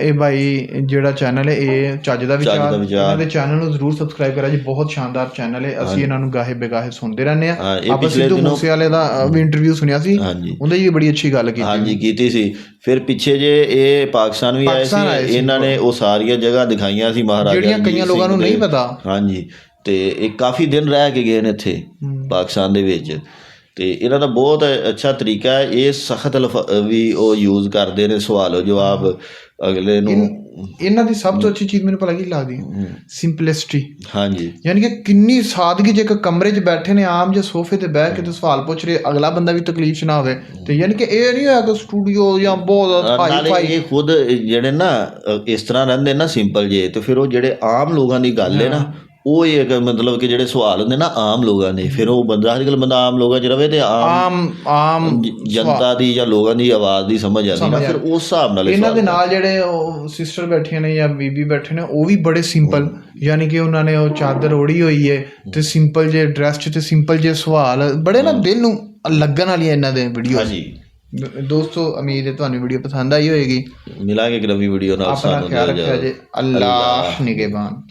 ਇਹ ਭਾਈ ਜਿਹੜਾ ਚੈਨਲ ਹੈ ਇਹ ਚੱਜ ਦਾ ਵਿਚਾਰ। ਇਹਨਾਂ ਦੇ ਚੈਨਲ ਨੂੰ ਜ਼ਰੂਰ ਸਬਸਕ੍ਰਾਈਬ ਕਰਾ ਜੀ ਬਹੁਤ ਸ਼ਾਨਦਾਰ ਚੈਨਲ ਹੈ। ਅਸੀਂ ਇਹਨਾਂ ਨੂੰ ਗਾਹੇ ਬੇਗਾਹੇ ਸੁਣਦੇ ਰਹਿੰਦੇ ਆ ਆਪਾਂ ਸਿੱਧੂ ਮੂਸੇ ਵਾਲੇ ਦਾ ਵੀ ਇੰਟਰਵਿਊ ਸੁਣਿਆ ਸੀ। ਉਹਦੇ ਵੀ ਬੜੀ ਅੱਛੀ ਗੱਲ ਕੀਤੀ ਹਾਂਜੀ ਕੀਤੀ ਸੀ। ਫਿਰ ਪਿੱਛੇ ਜੇ ਇਹ ਪਾਕਿਸਤਾਨ ਵੀ ਆਏ ਸੀ। ਇਹਨਾਂ ਨੇ ਉਹ ਸਾਰੀਆਂ ਜਗ੍ਹਾ ਦਿਖਾਈਆਂ ਸੀ ਮਹਾਰਾਜਾ ਜਿਹੜੀਆਂ ਕਈਆਂ ਲੋਕਾਂ ਨੂੰ ਨਹੀਂ। ਪਤਾ। ਹਾਂਜੀ। ਤੇ ਇਹ ਕਾਫੀ ਦਿਨ ਰਹਿ ਕੇ ਗਏ ਨੇ ਇੱਥੇ ਪਾਕਿਸਤਾਨ ਦੇ ਵਿੱਚ। ਤੇ ਇਹਨਾਂ ਦਾ ਬਹੁਤ ਅੱਛਾ ਤਰੀਕਾ ਹੈ। ਇਹ ਸਖਤ ਵੀ ਉਹ ਯੂਜ਼ ਕਰਦੇ ਨੇ ਸਵਾਲੋ ਜਵਾਬ ਅਗਲੇ ਨੂੰ ਇਹਨਾਂ ਦੀ ਸਭ ਤੋਂ ਅੱਛੀ ਚੀਜ਼ ਮੈਨੂੰ ਪਤਾ ਕੀ ਲੱਗਦੀ ਸਿੰਪਲਿਸਿਟੀ ਹਾਂਜੀ। ਯਾਨੀ ਕਿ ਕਿੰਨੀ ਸਾਦਗੀ ਜੇ ਇੱਕ ਕਮਰੇ 'ਚ ਬੈਠੇ ਨੇ ਆਮ ਜੇ ਸੋਫੇ ਤੇ ਬਹਿ ਕੇ ਤੇ ਸਵਾਲ ਪੁੱਛ ਰਹੇ ਅਗਲਾ ਬੰਦਾ ਵੀ ਤਕਲੀਫ ਨਾ ਹੋਵੇ। ਤੇ ਯਾਨੀ ਕਿ ਇਹ ਨਹੀਂ ਹੋਇਆ ਕਿ ਸਟੂਡੀਓ ਜਾਂ ਬਹੁਤ ਹਾਈ ਫਾਈ ਇਹ ਖੁਦ ਜਿਹੜੇ ਨਾ ਇਸ ਤਰ੍ਹਾਂ ਰਹਿੰਦੇ ਨਾ ਸਿੰਪਲ ਜੇ ਤੇ ਫਿਰ ਉਹ ਜਿਹੜੇ ਆਮ ਲੋਕਾਂ ਦੀ ਗੱਲ ਹੈ ਨਾ ਉਹ ਇੱਕ ਮਤਲਬ ਕਿ ਜਿਹੜੇ ਸਵਾਲ ਹੁੰਦੇ ਨਾ ਆਮ ਲੋਕਾਂ ਦੇ ਫਿਰ ਉਹ ਬੰਦਾ ਅੱਜਕੱਲ ਬੰਦਾ ਆਮ ਲੋਕਾਂ 'ਚ ਰਵੇ ਤੇ ਆਮ ਆਮ ਜਨਤਾ ਦੀ ਜਾਂ ਲੋਕਾਂ ਦੀ ਆਵਾਜ਼ ਦੀ ਸਮਝ ਆਉਂਦੀ ਨਾ ਫਿਰ ਉਸ ਹਿਸਾਬ ਨਾਲ ਇਹ ਇਹਨਾਂ ਦੇ ਨਾਲ ਜਿਹੜੇ ਉਹ ਸਿਸਟਰ ਬੈਠੀਆਂ ਨੇ ਜਾਂ ਬੀਬੀ ਬੈਠੇ ਨੇ ਉਹ ਵੀ ਬੜੇ ਸਿੰਪਲ ਯਾਨੀ ਕਿ ਉਹਨਾਂ ਨੇ ਉਹ ਚਾਦਰ ਓੜੀ ਹੋਈ ਹੈ ਤੇ ਸਿੰਪਲ ਜੇ ਡਰੈਸ 'ਚ ਤੇ ਸਿੰਪਲ ਜੇ ਸਵਾਲ ਬੜੇ ਨਾ ਦਿਲ ਨੂੰ ਲੱਗਣ ਵਾਲੀਆਂ ਇਹਨਾਂ ਦੇ ਵੀਡੀਓ ਹਾਂਜੀ। ਦੋਸਤੋ ਉਮੀਦ ਹੈ ਤੁਹਾਨੂੰ ਵੀਡੀਓ ਪਸੰਦ ਆਈ ਹੋਏਗੀ। ਮਿਲਾਂਗੇ ਇੱਕ ਨਵੀਂ ਵੀਡੀਓ ਨਾਲ ਆਪਣਾ ਸਾਨੂੰ ਖਿਆਲ ਦਿਓ ਰੱਖਿਆ ਇਜਾਜ਼ਤ। ਜੇ। ਅੱਲਾਹ ਨਿਗਹਿਬਾਨ